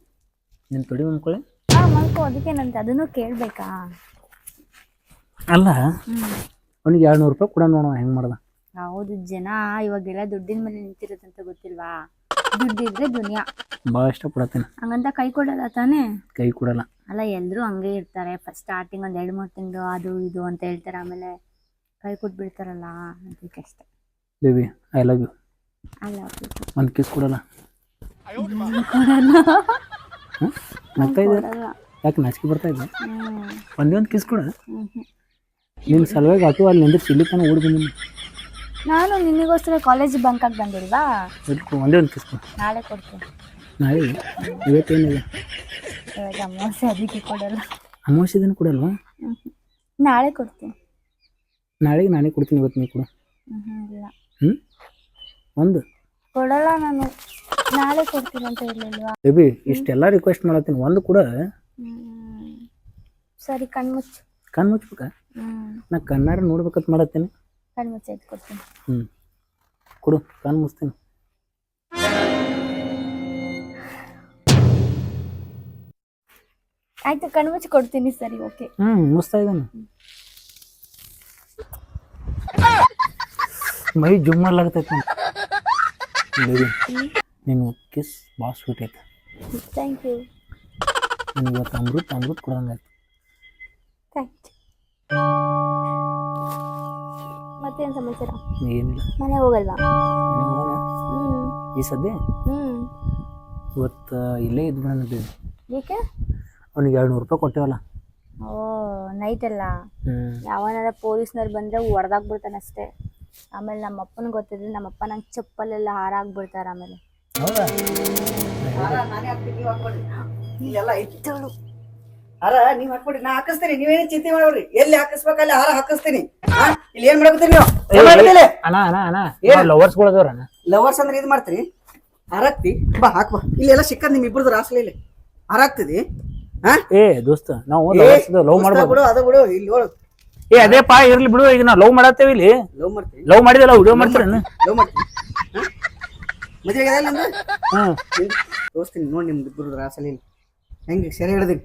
A: ನಿನ್ನ ತೊಡಿ ಮನ್ಕೊಳ್ಳಿ
B: ಹಾ ಮಾಡ್ಕೋ ಅದಕ್ಕೇನಂತ ಅದನ್ನು ಕೇಳ್ಬೇಕಾ?
A: ಅಲ್ಲ?
B: ಅವನಿಗೆ
A: ಅವ್ನಿಗೆ ಎರಡು ನೂರು ರೂಪಾಯಿ ಕೂಡ ನೋಡೋಣ ಹೆಂಗೆ ಮಾಡ್ದ.
B: ಹೌದು ಜನ ಇವಾಗೆಲ್ಲ ದುಡ್ಡಿನ ಮೇಲೆ ನಿಂತಿರೋದಂತ ಗೊತ್ತಿಲ್ವಾ? ದುಡ್ಡಿದ್ರೆ ದುನಿಯಾ.
A: ಭಾಳ ಪಡತೇನೆ
B: ಹಂಗಂತ ಕೈ ಕೊಡಲ್ಲ ತಾನೇ?
A: ಕೈ ಕೊಡಲ್ಲ.
B: ಅಲ್ಲ ಎಲ್ಲರೂ ಹಂಗೆ ಇರ್ತಾರೆ. ಫಸ್ಟ್ ಸ್ಟಾರ್ಟಿಂಗ್ ಒಂದ್ ಎರಡು ಮೂರು ತಿಂಗಳು ಅದು ಇದು ಅಂತ ಹೇಳ್ತಾರೆ. ಆಮೇಲೆ ಕೈ ಕೊಟ್ಬಿಡ್ತಾರಲ್ಲ ಅದಕ್ಕೆ ಅಷ್ಟೇ.
A: ಬೇಬಿ ಐ ಲವ್ ಯು
B: ಅಲ್ಲ
A: ಒಂದು ಕಿಸ್ ಕೊಡಲ್ಲ. ಹಾಂ ನಗ್ತಾ ಇದೆ ಯಾಕೆ ನಾಚಿಕೆ ಬರ್ತಾ ಇದೆ
B: ಹ್ಮ್.
A: ಒಂದೇ ಒಂದು ಕಿಸ್ ಕೊಡ. ನಿಮ್ಮ. ಸಲುವಾಗಿ ಆಟೋ ಅಲ್ಲಿ ನಿಂದ್ರೆ ಇಲ್ಲಿ ತನಕ ಓಡಿ ಬಂದಿನಿ.
B: ನಾನು ನಿನಗೋಸ್ಕರ ಕಾಲೇಜ್ ಬಂಕಾಗಿ ಬಂದಿಲ್ವಾ?
A: ಇಟ್ಕೊ ಒಂದೇ ಒಂದು ಕಿಸ್
B: ನಾಳೆ ಕೊಡ್ತೀನಿ.
A: ನಾಳೆ? ಇವತ್ತೇನಿಲ್ಲ?
B: ಇವಾಗ ಅಮಾವಾಸ್ಯೆ ಅದಕ್ಕೆ ಕೊಡಲ್ಲ.
A: ಅಮಾವಾಸ್ಯೆ ದಿನ ಕೊಡಲ್ವಾ.
B: ನಾಳೆ ಕೊಡ್ತೀನಿ.
A: ನಾಳೆಗೆ ನಾನೇ ಕೊಡ್ತೀನಿ ಇವತ್ತು ನೀವು ಕೂಡ.
B: ಹ್ಮ್, ಇಲ್ಲ.
A: ಹ್ಞೂ ಒಂದು?
B: ಕೊಡಲ್ಲ ನಾನು. ನಾಳೆ ಕೊಡ್ತೀನಿ ಅಂತ ಹೇಳಿಲ್ವಾ?
A: ಬೇಬಿ ಇಷ್ಟೆಲ್ಲ ರಿಕ್ವೆಸ್ಟ್ ಮಾಡತ್ತೀನಿ. ಒಂದು ಕೂಡ?
B: ಹ್ಮ್. ಸರಿ ಕಣ್ಮುಚ್ಚು.
A: ಕಣ್ಣು ಮುಚ್ಬೇಕ
B: ಹ್ಮ್.
A: ನಾ ಕಣ್ಣಾರ ನೋಡ್ಬೇಕಂತ ಮಾಡತ್ತೀನಿ.
B: ಕಣ್ಮುಚ್ಚು ಎದ್ದು ಕೊಡ್ತೀನಿ
A: ಹ್ಞೂ ಕೊಡು ಕಣ್ಣು ಮುಚ್ತೀನಿ.
B: ಆಯ್ತು ಕಣ್ಮುಚ್ಚು ಕೊಡ್ತೀನಿ ಸರಿ ಓಕೆ
A: ಹ್ಞೂ ಮುಚ್ತಾ ಇದ್ದಾನೆ. ಮೈ ಜುಮ್ ಮಾಡ್ಲಾಗತೈತೆ ಬೇಬಿ ನೀನು ಕಿಸ್ ಭಾಳ ಸ್ವೀಟ್ ಐತೆ.
B: ಥ್ಯಾಂಕ್ ಯು
A: ನನಗೆ ಇವತ್ತು ಅಮೃತ ಅಮೃತ ಕೊಡಂಗಾಯ್ತು
B: ಥ್ಯಾಂಕ್ ಯು ಮತ್ತೇನು ಸಮಾಚಾರ
A: ಏನಿಲ್ಲ.
B: ಮನೆ ಹೋಗಲ್ವಾ. ಹ್ಮ್.
A: ಈ ಸದ್ಯ?
B: ಹ್ಮ್.
A: ಇವತ್ತು ಇಲ್ಲೇ ಇದ್ದು ಬಂದಿದ್ದೀವಿ
B: ಏಕೆ?
A: ಅವ್ನಿಗೆ ಎರಡು ನೂರು ರೂಪಾಯಿ ಕೊಟ್ಟೇವಲ್ಲ.
B: ಓ ನೈಟ್ ಅಲ್ಲ?
A: ಯಾವನಾದ್ರೂ
B: ಯಾವನಾರ ಪೊಲೀಸ್ನವ್ರು ಬಂದ್ರೆ ಹೊಡೆದಾಗ್ಬಿಡ್ತಾನೆ ಅಷ್ಟೇ. ಆಮೇಲೆ ನಮ್ಮ ಅಪ್ಪನ ಗೊತ್ತಿದ್ರೆ ನಮ್ಮ ಅಪ್ಪ ನಂಗೆ ಚಪ್ಪಲೆಲ್ಲ ಆಮೇಲೆ.
A: ಹೌದಾ?
C: ಹಾರ ನಾನೇ ಹಾಕ್ತೀನಿ ನೀವು ಹಾಕ್ಕೊಡ್ರಿ ಇಲ್ಲೆಲ್ಲ ಐತಿ ಹಾರ ನೀವ್ ಹಾಕ್ಕೊಡಿ ನಾ ಹಾಕಿಸ್ತೀನಿ ನೀವೇನು ಚಿಂತೆ ಮಾಡ್ರಿ ಎಲ್ಲಿ ಹಾಕಿಸ್ಬೇಕು ಅಲ್ಲಿ ಹಾರ ಹಾಕಿಸ್ತೀನಿ. ಹಾ? ಇಲ್ಲಿ ಏನ್ ಮಾಡಕತ್ತೀರಿ ನೀವು? ಏನ್ ಮಾಡಕತ್ತೀರಿ
A: ಅಣ್ಣ ಅಣ್ಣ ಅಣ್ಣ. ಲವರ್ಸ್ಗಳದವ್ರ ಅಣ್ಣ.
C: ಲವರ್ಸ್ ಅಂದ್ರೆ ಇದು ಮಾಡ್ತೀರಿ? ಹರಕ್ತಿ. ಬಾ ಹಾಕ್ ಬಾ. ಎಲ್ಲ ಸಿಕ್ಕದ್ ನಿಮ್ ಇಬ್ಬರದು ರಾಸಲಿ ಇಲ್ಲಿ. ಹಾರಾಕ್ತಿದಿ? ಹಾ?
A: ಏ ದೋಸ್ತ ನಾವು ಲವರ್ಸ್ ಲವ್
C: ದೋಸ್ತ
A: ಮಾಡ್ಬೋದು.
C: ಬಿಡು ಅದು ಬಿಡು ಇಲ್ಲಿ ನೋಡು
A: ಏ ಅದೇ ಪಾ ಇರ್ಲಿ ಬಿಡು ಈಗ ನಾವು ಲವ್ ಮಾಡತ್ತೇವಿ ಇಲ್ಲಿ.
C: ಲವ್ ಮಾಡ್ತೀವಿ.
A: ಲವ್ ಮಾಡಿದಲ್ಲ ವಿಡಿಯೋ ಮಾಡ್ತೀರ
C: ಲವ್ ಮಾಡ್ತೀನಿ ಹಾ? ಮದ್ವೆ ಆಗ್ಯದ ನಿಂದು
A: ಹ್ಮ್.
C: ತೋರಿಸ್ತೀನಿ ನೋಡಿ ನಿಮ್ದು ಇಬ್ಬರದು ರಾಸಲಿ ಹೆಂಗೆ ಸೆರೆ ಹಿಡ್ದಿ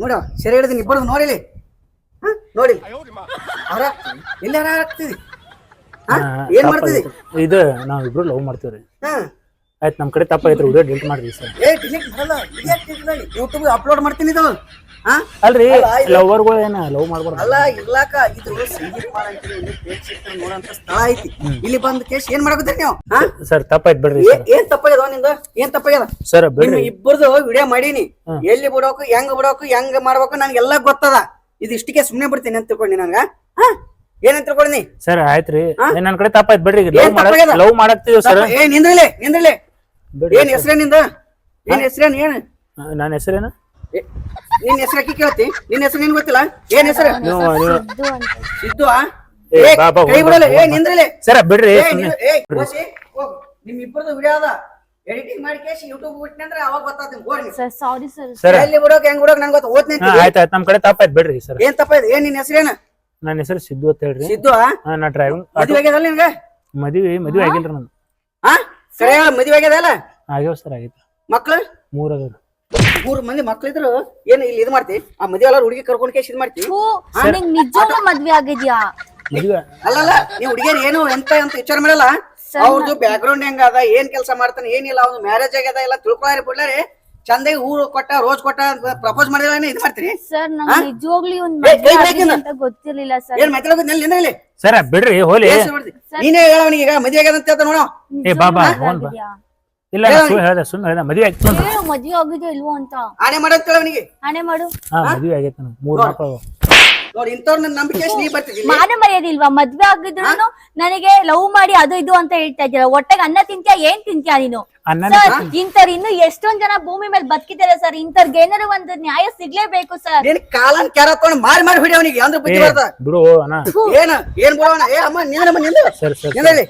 C: ನೋಡ ಸೆರೆ ಹಿಡ್ದಿ ಇಬ್ಬರದು ನೋಡಿಲಿ ನೋಡಿ. ಹಾರಾಕ್ತೀನಿ ಎಲ್ಲಿ ಹಾರಾಕ್ತಿದಿ ಹಾ? ಏನ್ ಮಾಡ್ತಿದಿ?
A: ಇದು ನಾವ್ ಇಬ್ರು ಲವ್ ಮಾಡ್ತೀವ್ರಿ.
C: ಹಾ.
A: ಆಯ್ತು ನಮ್ ಕಡೆ ತಪ್ಪ ಐತ್ರಿ ವಿಡಿಯೋ ಡಿಲೀಟ್ ಮಾಡ್ರಿ ಸರ್
C: ಏ ಡಿಲೀಟ್ ಮಾಡಲ್ಲ. ಯೂಟ್ಯೂಬ್ ಅಪ್ಲೋಡ್ ಮಾಡ್ತೀನಿ ಇದು. ಹಾ
A: ಅಲ್ರಿ ಲವರ್ಗಳು ಏನ ಲವ್ ಮಾಡ್ಬಾರ್ದು?
C: ಅಲ್ಲ ಇರ್ಲಾಕ ಇದು ಸಂಗೀತ ಮಾಡಂತೀನಿ ಇಲ್ಲಿ ನೋಡಂತ ಸ್ಥಳ ಐತಿ. ಇಲ್ಲಿ ಬಂದ ಕೇಸ್ ಏನ್ ಮಾಡಕತ್ತೀರಿ ನೀವು? ಹಾ
A: ಸರ್ ತಪ್ಪಾಯ್ತು ಬಿಡ್ರಿ
C: ಏನ್ ತಪ್ಪಾಗ್ಯದ ನಿಂದ? ಏನ್ ತಪ್ಪಾಗ್ಯದ?
A: ಸರ್
C: ನಿಮ್
A: ಬಿಡ್ರಿ
C: ಇಬ್ಬರದು ವಿಡಿಯೋ ಮಾಡೀನಿ. ಎಲ್ಲಿ ಬಿಡೋಕು ಹೆಂಗ್ ಬಿಡೋಕು ಹೆಂಗ್ ಮಾಡ್ಬೇಕು ನನ್ಗೆಲ್ಲ ಗೊತ್ತದ. ಇದು ಇಷ್ಟಕ್ಕೆ ಸುಮ್ನೆ ಬಿಡ್ತೀನಿ ಅಂತ ತಿಳ್ಕೊಂಡಿ ನಂಗ ಹಾ? ಏನಂತ ತಿಳ್ಕೊಂಡಿ?
A: ಸರ್ ಆಯ್ತ್ರಿ.
C: ಹಾ?
A: ಏ, ನನ್ ಕಡೆ ತಪ್ಪಾಯ್ತು ಬಿಡ್ರಿ.
C: ಏನ್
A: ಲವ್ ಮಾಡಿ
C: ತಪ್ಪಾಗ್ಯದ?
A: Love ಮಾಡಕ್ತಿವ್ sir.
C: ಏ ನಿಂದ್ರಲೆ ನಿಂದ್ರಲಿ.
A: ಬಿಡ್ರಿ
C: ಏನ್ ಹೆಸ್ರೇನ್ನಿಂದ? ಏನ್ ಹೆಸ್ರೇನ್ ಏನ್?
A: ನನ್ನ ಹೆಸರೇನು?
C: ಏ, ನಿನ್ ಹೆಸ್ರು ಅಕ್ಕಿ ಕೇಳ್ತಿ? ನಿನ್ ಹೆಸ್ರು ನಿನ್ ಗೊತ್ತಿಲ್ಲ? ಏನ್ ಹೆಸ್ರು?
A: ನೀವು ನೀವು
B: ಸಿದ್ದು ಅಂತ.
C: ಸಿದ್ದು ಆ?
A: ಏ,
C: ಏ,
A: ಬಾ, ಬಾ,
C: ಕೈ
A: ಹೋಗ್.
C: ಬಿಡಲ್ಲ.
A: ಬಾ,
C: ಏ
A: ಹೋಗ್ ಬಾ.
C: ನಿಂದ್ರಲಿ.
A: ಸರ್ ಬಿಡ್ರಿ.
C: ಏ,
A: ಸುಮ್ನೆ.
C: ನೀನು- ಏ, ಹೋಗು. ನಿಮ್ ಇಬ್ಬರದು ವಿಡಿಯೋ ಅದ. ಎಡಿಟಿಂಗ್ ಮಾಡಿ ಕೇಸಿ ಯೂಟ್ಯೂಬ್ ಬಿಟ್ನಂದ್ರೆ ಅವಾಗ ಗೊತ್ತಾಗ್ತೀನಿ ಹೋಗಿ ನೀವು.
B: ಸರ್ ಸಾರಿ ಸರ್
A: ಸರ್
C: ಎಲ್ಲಿ ಬಿಡೋಕ್ ಹೆಂಗ್ ಬಿಡೋಕ್ ನಂಗೆ ಗೊತ್ತ. ಓದ್ನಿ
A: ಹಾ ಆಯ್ತು ಆಯ್ತು. ನಮ್ ಕಡೆ ತಪ್ಪಾಯ್ತು ಬಿಡ್ರಿ ಸರ್
C: ಏನ್ ತಪ್ಪ ಏನ್ ನಿನ್ ಹೆಸರೇನ
A: ನನ್ನ ಹೆಸರು ಸಿದ್ದು ಅಂತ ಹೇಳ್ರಿ.
C: ಸಿದ್ದು
A: ಹಾ ನಾ ಡ್ರೈವಿಂಗ್
C: ಮದ್ವೆ ಆಗ್ಯದಲ್ಲ ನಿನ್ಗ?
A: ಮದ್ವಿ ಮದ್ವಿ ಆಗಿಲ್ರಿ ನಂದು.
C: ಹಾ? ಸರಿ ಮದುವೆ ಆಗ್ಯದಲ್ಲ
A: ಆಗ್ಯಾವ ಸರ್ ಆಗೈತಿ
C: ಮಕ್ಳು?
A: ಮೂರ್ ಅದಾವ್ರಿ.
C: ಮೂರ್ ಮಂದಿ ಮಕ್ಳಿದ್ರು ಏನ್ ಇಲ್ಲಿ ಇದು ಮಾಡ್ತಿ? ಆ ಮದ್ವೆ ಎಲ್ಲ ಹುಡುಗಿ ಕರ್ಕೊಂಡ್ ಕೇಸಿ ಇದ್ ಮಾಡ್ತಿ?
B: ನಿಂಗ್ ನಿಜವಾಗ್ಲೂ ಮದ್ವೆ ಆಗಿದ್ಯಾ?
A: ಮದ್ವೆ
C: ಅಲ್ಲಲ್ಲ ನೀವು ಹುಡುಗಿಯರು ಏನು ಎಂತ ಅಂತ ವಿಚಾರ ಮಾಡಲ್ಲ? ಅವ್ರದ್ದು ಬ್ಯಾಕ್ ಗ್ರೌಂಡ್ ಹೆಂಗ ಅದ ಏನ್ ಕೆಲಸ ಮಾಡ್ತಾನೆ ಏನಿಲ್ಲ ಅವ್ನು ಮ್ಯಾರೇಜ್ ಆಗ್ಯದ ಎಲ್ಲ ತಿಳ್ಕೊಳಾರಿ ಬಿಡ್ಲಾರಿ. ಚಂದಾಗಿ ಊರು ಕೊಟ್ಟ ರೋಜ್ ಕೊಟ್ಟ ಪ್ರಪೋಸ್ ಮಾಡಿದ್ರೆ ಇದು ಮಾಡ್ತೀರಿ?
B: ಸರ್ ನಂಗೆ ನಿಜವಾಗ್ಲೂ ಒಂದ್
C: ಏ, ಕೈ
B: ಮದ್ವೆ
C: ಬ್ರೇಕ್
B: ಅಂತ ಗೊತ್ತಿರ್ಲಿಲ್ಲ ಸರ್.
C: ಏನ್ ಮಾತಾಡೋದು ನೆಲ್ ನಿಂದ್ರಲ್ಲಿ
A: ಸರ್ ಬಿಡ್ರಿ ಹೋಲಿ.
C: ನೀನೇ ಹೇಳ ಅವನಿಗೆ ಈಗ ಮದ್ವೆ ಆಗ್ಯದ ಅಂತ ಹೇಳ್ತಾನ ನೋಡೋ.
A: ಏ ಬಾಬಾ
B: ನಿಜವಾಗ್ಲೂ
A: ಹೋನ್ ಬಾ.
B: ಆಗಿದ್ಯಾ?
A: ಇಲ್ಲ ನಾ ಸುಳ್ಳು ಹೇಳ್ದೆ ಸುಮ್ಮನೆ ಹೇಳ್ದೆ ಮದ್ವೆ ಆಗ್ತು ಅಂತ
B: ಹೇಳು ಮದ್ವೆ ಆಗಿದ್ಯಾ ಇಲ್ವೋ ಅಂತ.
C: ಆನೆ ಮಾಡಂತ ಹೇಳ ಅವನಿಗೆ.
B: ಹಣೆ ಮಾಡು.
A: ಹಾ ಮದ್ವೆ ಆಗೈತೆ ಮೂರ್ ಮಕ್ಕಳು
C: ನೋಡಿ ಇಂಥವ್ರ ನನ್ನ ನಂಬಿಕೆ ನೀ ಬರ್ತಿದ್ದಿ
B: ಮಾನ ಮರ್ಯಾದೆ ಇಲ್ವಾ? ಮದ್ವೆ ಆಗಿದ್ರು ನನಗೆ ಲವ್ ಮಾಡಿ ಅದು ಇದು ಅಂತ ಹೇಳ್ತಾ ಇದ್ದೀರಾ? ಹೊಟ್ಟೆಗೆ ಅನ್ನ ತಿಂತ್ಯಾ? ಏನ್ ತಿಂತ್ಯಾ ನೀನು? ಸರ್ ಇಂಥವ್ರು ಇನ್ನು ಎಷ್ಟೊಂದ್ ಜನ ಭೂಮಿ ಮೇಲೆ ಬದುಕಿದ್ದಾರೆ ಸರ್ ಇಂಥವ್ರಿಗೆ ಏನಾರು ಒಂದು ನ್ಯಾಯ ಸಿಗ್ಲೇಬೇಕು ಸರ್
C: ನೀನ್ ಕಾಲನ್ ಕೆರಕೊಂಡು ಮಾರಿ ಮಾರಿ ಹೊಡಿ ಅವನಿಗೆ ಅಂದ್ರೆ ಬುದ್ಧಿ ಬರ್ತ
A: ಬಿಡು ಅಣ್ಣ.
C: ಏನ? ಏನ್ ಬಿಡೋಣ ಏ ಅಮ್ಮ ನಿಂದ್ರಮ್ಮ ನಿಂದ
A: ಸರ್ ಸರ್
C: ನಿಂದ್ರಲ್ಲಿ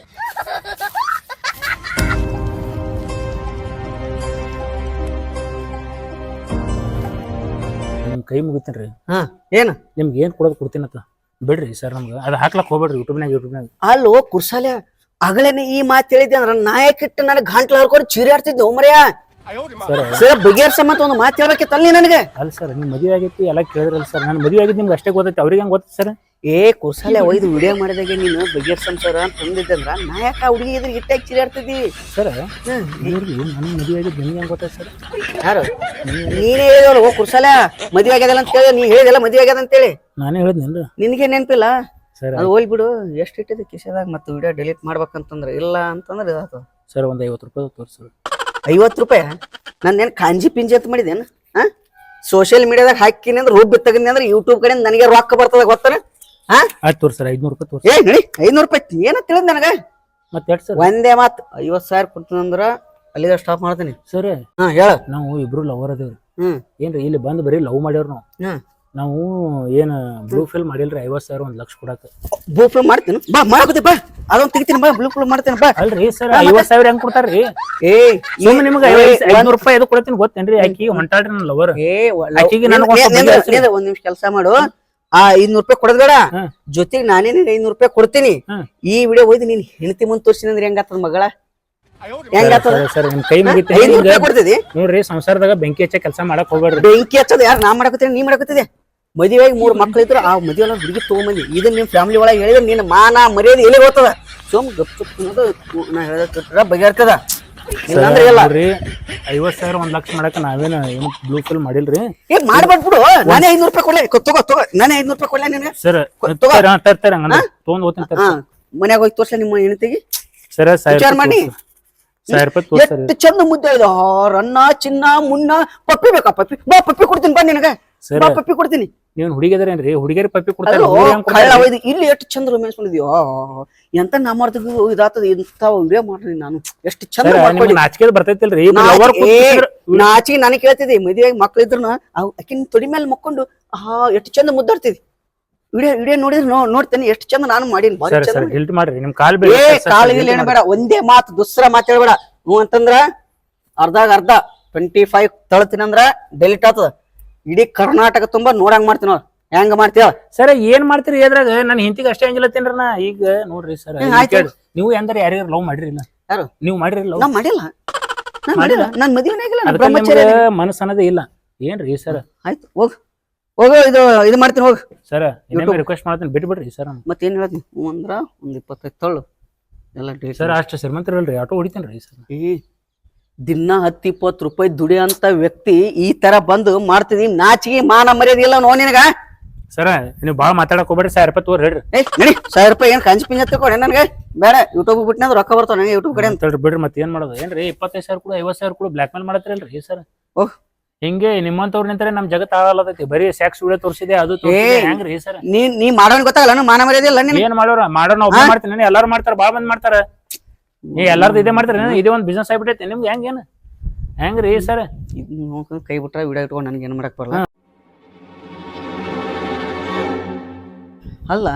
A: ಕೈ ಮುಗಿತೀನಿ ರೀ.
C: ಹಾ ಏನು?
A: ನಿಮ್ಗೆ ಏನು ಕೊಡೋದು ಕೊಡ್ತೀನತ್ತ ಬಿಡ್ರಿ ಸರ್ ನಮ್ಗೆ. ಅದು ಹಾಕ್ಲಕ್ ಹೋಗ್ಬೇಡ್ರಿ ಯೂಟ್ಯೂಬ್ನಾಗ ಯೂಟ್ಯೂಬ್ನಾಗ
C: ಅಲ್ಲೋ ಕುರ್ಸಾಲೆ ಅಗಳೇನೆ ಈ ಮಾತು ಹೇಳಿದ್ದೆ ಅಂದ್ರೆ ನಾಯಕಿಟ್ಟು ನನಗೆ ಗಂಟ್ಲು ಹರ್ಕೊಂಡು ಚೀರಾಡ್ತಿದ್ದೆ ಆಡ್ತಿದ್ದೆ
A: ಸರ್
C: ಸರ್ ಬಗೆಹರ್ಸ ಮತ್ತ ಒಂದು ಮಾತು ಹೇಳ್ಬೇಕಿತ್ತಲ್ಲ ನೀ ನನಗೆ?
A: ಅಲ್ಲ ಸರ್ ನಿಮ್ಮ ಮದುವೆ ಆಗೈತಿ ಎಲ್ಲ ಕೇಳಿದ್ರಲ್ಲ ಸರ್. ನಾನು ಮದುವೆ ಆಗಿದ್ದು ನಿಮ್ಗೆ ಅಷ್ಟೇ ಗೊತ್ತೈತಿ. ಅವ್ರಿಗೆ ಹೆಂಗೆ ಗೊತ್ತೈತಿ ಸರ್?
C: ಏ ಕುರ್ಸಾಲೆ ಒಯ್ದು ವಿಡಿಯೋ ಮಾಡಿದಾಗೆ ನೀನು ಬಗೆಹರ್ಸಂ ಸಂಸಾರ ಅಂತ ಅಂದಿದ್ದಂದ್ರ ನಾ ಯಾಕೆ ಆ ಹುಡುಗಿ ಇದ್ರೆ ಇಟ್ಟಾಗಿ ಚೀರಾಡ್ತಿದ್ದಿ?
A: ಸರ್ ನೋಡ್ರಿ ನನಗೆ ಮದುವೆ ಆಗಿದ್ದು ನಿಮ್ಗೆ ಹೆಂಗ್ ಸರ್?
C: ಯಾರು? ನೀನೇ ಹೇಳಿದವಲ್ಲ ಓ ಮದ್ವೆ ಆಗ್ಯದಲ್ಲ ಅಂತ ಹೇಳಿ ನೀ ಹೇಳಿದಲ್ಲ ಮದುವೆ ಆಗ್ಯದ ಅಂತೇಳಿ
A: ನಾನೇ ಹೇಳಿದ್ನೇನ್ರಿ
C: ನಿನಗೆ ನೆನಪಿಲ್ಲ?
A: ಸರ್
C: ಅದು ಹೋಗ್ಬಿಡು ಎಷ್ಟು ಇಟ್ಟಿದೆ ಕಿಶದಾಗ ಮತ್ತೆ ವಿಡಿಯೋ ಡಿಲೀಟ್ ಮಾಡ್ಬೇಕಂತಂದ್ರೆ? ಇಲ್ಲ ಅಂತಂದ್ರೆ ಇದಾತು.
A: ಸರ್ ಒಂದು ಐವತ್ತು ರೂಪಾಯಿ ತೋರ್ಸು
C: ಐವತ್ತು ರೂಪಾಯಿ? ನಂದೇನು ಕಾಂಜಿ ಪಿಂಜಿ ಅಂತ ಮಾಡಿದೇನು ಹಾಂ ಸೋಷಿಯಲ್ ಮೀಡಿಯಾದಾಗ ಹಾಕಿನಿ ಅಂದ್ರೆ ರೂಪ್ ಬಿತ್ತಗನಿ ಅಂದ್ರೆ ಯೂಟ್ಯೂಬ್ ಕಡೆ ನನಗೆ ರೊಕ್ಕ ಬರ್ತದೆ ಗೊತ್ತಾನ? ಹಾ?
A: ಆಯ್ತು ತೋರಿ ಸರ್ ಐದ್ನೂರು ರೂಪಾಯಿ ತೋರಿಸಿ.
C: ಏ ನಡಿ ಐನೂರು ರೂಪಾಯಿ ಏನ ತಿಳಿದ್ ನನಗೆ?
A: ಮತ್ತೆ ಎಷ್ಟು ಸರ್.
C: ಒಂದೇ ಮಾತು ಐವತ್ತು ಸಾವಿರ ಕೊಡ್ತೀನಂದ್ರ ಅಲ್ಲಿಗೆ ಸ್ಟಾಪ್ ಮಾಡ್ತೀನಿ.
A: ಸರ್
C: ಹಾ ಹೇಳ.
A: ನಾವು ಇಬ್ರು ಲವರ್ ಅದೇವ್ರಿ.
C: ಹ್ಮ್.
A: ಏನ್ರಿ ಇಲ್ಲಿ ಬಂದ್ ಬರೀ ಲವ್ ಮಾಡ್ಯಾರ ನಾವು.
C: ಹ್ಮ್
A: ನಾವು ಏನ್ ಬ್ಲೂ ಫಿಲ್ ಮಾಡಿಲ್ರಿ ಐವತ್ ಸಾವಿರ ಒಂದ್ ಲಕ್ಷ ಕೊಡಾಕ.
C: ಬ್ಲೂ ಫಿಲ್ ಮಾಡ್ತೀನಿ. ಬಾ ಮಾಡ್ಕೋತಿ ಬಾ. ಅದೊಂದು ತೆಗಿತೀನಿ ಬಾ ಬ್ಲೂ ಫಿಲ್ ಮಾಡ್ತೀನಿ ಬಾ.
A: ಅಲ್ರಿ ಸರ್ ಐವತ್ ಸಾವಿರ ಹೆಂಗ್ ಕೊಡ್ತಾರ್ರಿ?
C: ಏ
A: ಸುಮ್ಮನೆ ನಿಮ್ಗೆ
C: ಏ,
A: ರೂಪಾಯಿ ಎದು ಕೊಡ್ತೀನಿ ಗೊತ್ತೇನ್ರಿ? ಆಕಿ ಹೊಂಟಾಡ್ರಿ ನನ್ನ ಲವರ್
C: ಏ
A: ಆಕಿಗೆ ನನಗೆ ಒಂದ್
C: ನಿಮಿಷ ಕೆಲಸ ಮಾಡು. ಆ ಐದ್ನೂರು ರೂಪಾಯಿ ಕೊಡದ್ ಬೇಡ. ಜೊತೆಗೆ ನಾನೇ ನಿನ್ ಐದ್ನೂರು ರೂಪಾಯಿ ಕೊಡ್ತೀನಿ. ಈ ವಿಡಿಯೋ ಹೋಯ್ದು ನೀನ್ ಹೆಂಡತಿ ಮುಂದ್ ತೋರ್ಸಿನಿ ಅಂದ್ರೆ ಹೆಂಗಾತದ ಮಗಳ? ಹೆಂಗಾತದ
A: ಸರ್ ನಿಮ್ ಕೈ
C: ಐದ್ನೂರು ರೂಪಾಯಿ ಕೊಡ್ತಿದಿ?
A: ನೋಡ್ರಿ ಸಂಸಾರದಾಗ ಬೆಂಕಿ ಹಚ್ಚ ಕೆಲಸ ಮಾಡಕ್ ಹೋಗ್ಬೇಡ್ರಿ.
C: ಬೆಂಕಿ ಹಚ್ಚೋದು ಯಾರು ನಾ ಮಾಡಕತ್ತೀನಿ ನೀ ಮಾಡಕತ್ತಿದೆ ಮದುವೆಯಾಗಿ ಮೂರು ಮಕ್ಳು ಇದ್ರು ಆ ಮದುವೆ ಒಳಗೆ ಹುಡುಗಿ ತಗೊಂಬಂದಿ. ಇದನ್ನ ನಿಮ್ ಫ್ಯಾಮಿಲಿ ಒಳಗೆ ಹೇಳಿದ್ರೆ ನಿನ್ನ ಮಾನ ಮರ್ಯಾದೆ ಎಲ್ಲಿ ಹೋಗ್ತದ? ಸೋಮ್ ಗಪ್ ಚುಪ್ ನಾ ಹೇಳಕ್ಕಿಟ್ರ ಬಗೆಹರ್ತದ. ಇಲ್ಲಾಂದ್ರೆ ಇಲ್ಲ.
A: ನೋಡ್ರಿ ಐವತ್ ಸಾವಿರ ಒಂದ್ ಲಕ್ಷ ಮಾಡಕ ನಾವೇನ ಏನು ಬ್ಲೂ ಫಿಲ್ ಮಾಡಿಲ್ರಿ?
C: ಏನ್ ಮಾಡ್ಬಾರ್ದು ಬಿಡು. ನಾನೇ ಐದ್ನೂರು ರೂಪಾಯಿ ಕೊಡ್ಲೆ. ಕೊ- ತಗೋ ತಗೋ. ನಾನೇ ಐದ್ನೂರು ರೂಪಾಯಿ ಕೊಡ್ಲೆ ನಿನಗೆ?
A: ಸರ್
C: ತಗೋ.
A: ತರ್ತಾರ ಹಂಗಂದ್ರ. ತೊಗೊಂಡ್ ಹೋಗ್ತೀನಿ
C: ಹಾ. ಮನ್ಯಾಗ ಹೋಗಿ ತೋರ್ಸ್ಲ ನಿಮ್ಮ ಹೆಣ್ತಿಗೆ
A: ಸರ್
C: ವಿಚಾರ ಮಾಡಿ.
A: ಸಾವಿರ ರೂಪಾಯಿ ತೋರ್ಸರಿ
C: ಎಷ್ಟು ಚಂದ ಮುದ್ದೆ ಇದು. ರನ್ನ ಚಿನ್ನ ಮುನ್ನ. ಪಪ್ಪಿ ಬೇಕಾ ಪಪ್ಪಿ? ಬಾ ಪಪ್ಪಿ ಕೊಡ್ತೀನಿ ಬಾ ನಿನಗ.
A: ಸರ್.
C: ಬಾ ಪಪ್ಪಿ ಕೊಡ್ತೀನಿ.
A: ನೀವ್ ಏನ್ರಿ ಹುಡುಗಿಯರ್ ಪಪ್ಪಿ ಕೊಡ್ತಾರೆ
C: ಇಲ್ಲ
A: ಹುಡುಗ್ರು ಹೆಂಗ್
C: ಕಳ್ಳ
A: ಕೊಡ್ತಾರ್ರಿ?
C: ಇಲ್ಲಿ ಎಷ್ಟು ಚಂದ ರೊಮ್ಯಾನ್ಸ್ ಮಾಡಿದ್ಯೋ? ಎಂತ ನಾ ಮಾಡ್ತಿದ್ವು ಇದಾತದ ಇಂತ ವಿಡಿಯೋ ಮಾಡ್ರಿ ನಾನು. ಎಷ್ಟು ಚಂದ
A: ಸರ್
C: ಮಾಡ್ಕೊಂಡಿ.
A: ನಾಚಿಕೆ ಬರ್ತೈತಿಲ್ರಿ
C: ನಾಚಿ-
A: ಲವರ್
C: ಏ, ನಾಚಿಗೆ ನನಗೆ ಕೇಳ್ತಿದ್ದೆ ಮದುವೆ ಮಕ್ಳು ಇದ್ರ ಅಕ್ಕಿನ ತೊಡಿ ಮೇಲೆ ಮಕ್ಕೊಂಡು ಆ ಎಷ್ಟು ಚಂದ ಮುದ್ದಾಡ್ತಿದ್ವಿ ವಿಡಿಯೋ ವಿಡಿಯೋ ನೋಡಿದ್ರೆ ನೋ ನೋಡ್ತೇನೆ ಎಷ್ಟು ಚಂದ ನಾನು ಮಾಡೀನಿ ಭಾರಿ
A: ಸರ್
C: ಚಂದ
A: ಸರ್
C: ಮಾಡೀನಿ.
A: ಗಿಲ್ಟ್ ಮಾಡ್ರಿ ನಿಮ್ ಕಾಲ್
C: ಏ ಏನು ಬೇಡ ಒಂದೇ ಮಾತು ದುಸ್ರ ಮಾತು ಹೇಳ್ಬೇಡ. ಹ್ಞೂ ಅಂತಂದ್ರ ಅರ್ಧಾಗ ಅರ್ಧ ಟ್ವೆಂಟಿ ಫೈವ್ ತಳತಿನಂದ್ರ ಡೆಲಿಟ್ ಆಗ್ತದ. ಇಡೀ ಕರ್ನಾಟಕ ತುಂಬಾ ನೋಡಂಗ್ ಮಾಡ್ತೀನಿ ನೋಡ್. ಹೆಂಗ ಮಾಡ್ತೀವ
A: ಸರ್ ಏನ್ ಮಾಡ್ತೀರಿ ಎದ್ರಾಗ ನನ್ ಹಿಂತಿಗೆ ಅಷ್ಟೇ ಅಂಜಲತ್ತೇನ್ರ ನಾ. ಈಗ ನೋಡ್ರಿ ಸರ್
C: ಹ್ಮ್, ಆಯ್ತು.
A: ನೀವು ಎಂದ್ರೆ ಯಾರ್ಯಾರು ಲವ್ ಮಾಡಿರಿಲ್ಲ
C: ಯಾರು?
A: ನೀವು ಮಾಡಿರಿ ಲವ್
C: ನಾ ಮಾಡಿಲ್ಲ. ನಾನ್ ಮದುವೆನೇ ಆಗಿಲ್ಲ ನಾನ್
A: ಅದಕ್ಕೆ
C: ಬ್ರಹ್ಮಚಾರಿ
A: ನಿಮ್ಗೆ ಮನಸ್ಸು ಅನ್ನೋದೇ ಇಲ್ಲ. ಏನ್ರಿ ಸರ್?
C: ಆಯ್ತು ಹೋಗ್. ಹೋಗು ಇದು ಇದು ಮಾಡ್ತೀನಿ ಹೋಗ್.
A: ಸರ್ ಇನ್ನೊಮ್ಮೆ ರಿಕ್ವೆಸ್ಟ್ ಮಾಡ್ತೀನಿ ಬಿಟ್ಟು ಬಿಡ್ರಿ ಸರ್
C: ಮತ್ತೇನ್ ಹೇಳ್ತೀನಿ? ಹ್ಞೂ ಅಂದ್ರ ಒಂದ್ ಇಪ್ಪತ್ತೈದು ತಳ್ಳು. ಎಲ್ಲ ಡೇಟ್
A: ಸರ್ ಅಷ್ಟು ಶ್ರೀಮಂತರಲ್ರಿ ಆಟೋ ಹೊಡಿತೇನ್ರಿ ಸರ್.
C: ಏ ದಿನ ಹತ್ತು ಇಪ್ಪತ್ತು ರೂಪಾಯಿ ದುಡಿಯಂತ ವ್ಯಕ್ತಿ ಈ ತರ ಬಂದು ಮಾಡ್ತಿದಿ ನಾಚಿಗೆ ಮಾನ ಮರ್ಯಾದೆ ಇಲ್ಲ ನೋ ನಿನಗ.
A: ಸರ ನೀವು ಭಾಳ ಮಾತಾಡಕ್ ಹೋಗ್ಬೇಡ್ರಿ ಸಾವಿರ ರೂಪಾಯಿ ತೋರಿ ಹೇಳ್ರಿ.
C: ಏ ನಡಿ ಸಾವಿರ ರೂಪಾಯಿ ಏನ್ ಕಂಚ್ ಪಿಂಜ ಕೊಡಿ ನನಗೆ? ಬೇಡ ಯೂಟ್ಯೂಬ್ ಬಿಟ್ಟಿನ ರೊಕ್ಕ ಬರ್ತಾವ ನನಗೆ ಯೂಟ್ಯೂಬ್ ಕಡೆ ಅಂತ
A: ಬಿಡ್ರಿ ಮತ್ತೆ ಏನ್ ಮಾಡೋದು? ಏನ್ರಿ ಇಪ್ಪತ್ತೈದು ಸಾವಿರ ಕೂಡ ಐವತ್ತು ಸಾವಿರ ಕೂಡ ಬ್ಲಾಕ್ ಮೇಲ್ ಮಾಡತ್ತಿರಲ್ರಿ ಸರ್?
C: ಓಹ್.
A: ಹಿಂಗೆ ನಿಮ್ಮಂತವ್ರ ನಿಂತಾರೆ ನಮ್ ಜಗತ್ ಆಗಲ್ಲದೈತಿ ಬರೀ ಸ್ಯಾಕ್ಸ್ ವಿಡಿಯೋ ತೋರಿಸಿದೆ ಅದು ತೋರ್ಸಿದೆ,
C: ಏ.
A: ಹೆಂಗ್ರಿ ಸರ್?
C: ನೀ ನೀ ಮಾಡೋನ್ ಗೊತ್ತಾಗಲ್ಲ ನಾನು ಮಾನ ಮರ್ಯಾದೆ ಇಲ್ಲ ನಿನಗೆ.
A: ಏನ್ ಮಾಡೋರ? ಮಾಡೋಣ ಮಾಡ್ತೀನಿ ಎಲ್ಲಾರು ಮಾಡ್ತಾರ ಬಾಳ ಬಂದ್ ಮಾಡ್ತಾರ. ಏ, ಎಲ್ಲಾರ್ದು ಇದೇ ಮಾಡ್ತಾರೆ ಇದೇ ಒಂದ್ ಬಿಸ್ನೆಸ್ ಆಗ್ಬಿಟ್ಟೈತೆ. ನಿಮ್ಗೆ ಹೆಂಗೇನ ಹೆಂಗ್ರಿ ಸರ್?
C: ಕೈ ಬಿಟ್ರೆ ವಿಡಿಯೋ ಇಟ್ಕೊಂಡು ನನಗೆ ಏನು ಮಾಡಕ್ ಬರಲ್ಲ. ಅಲ್ಲ,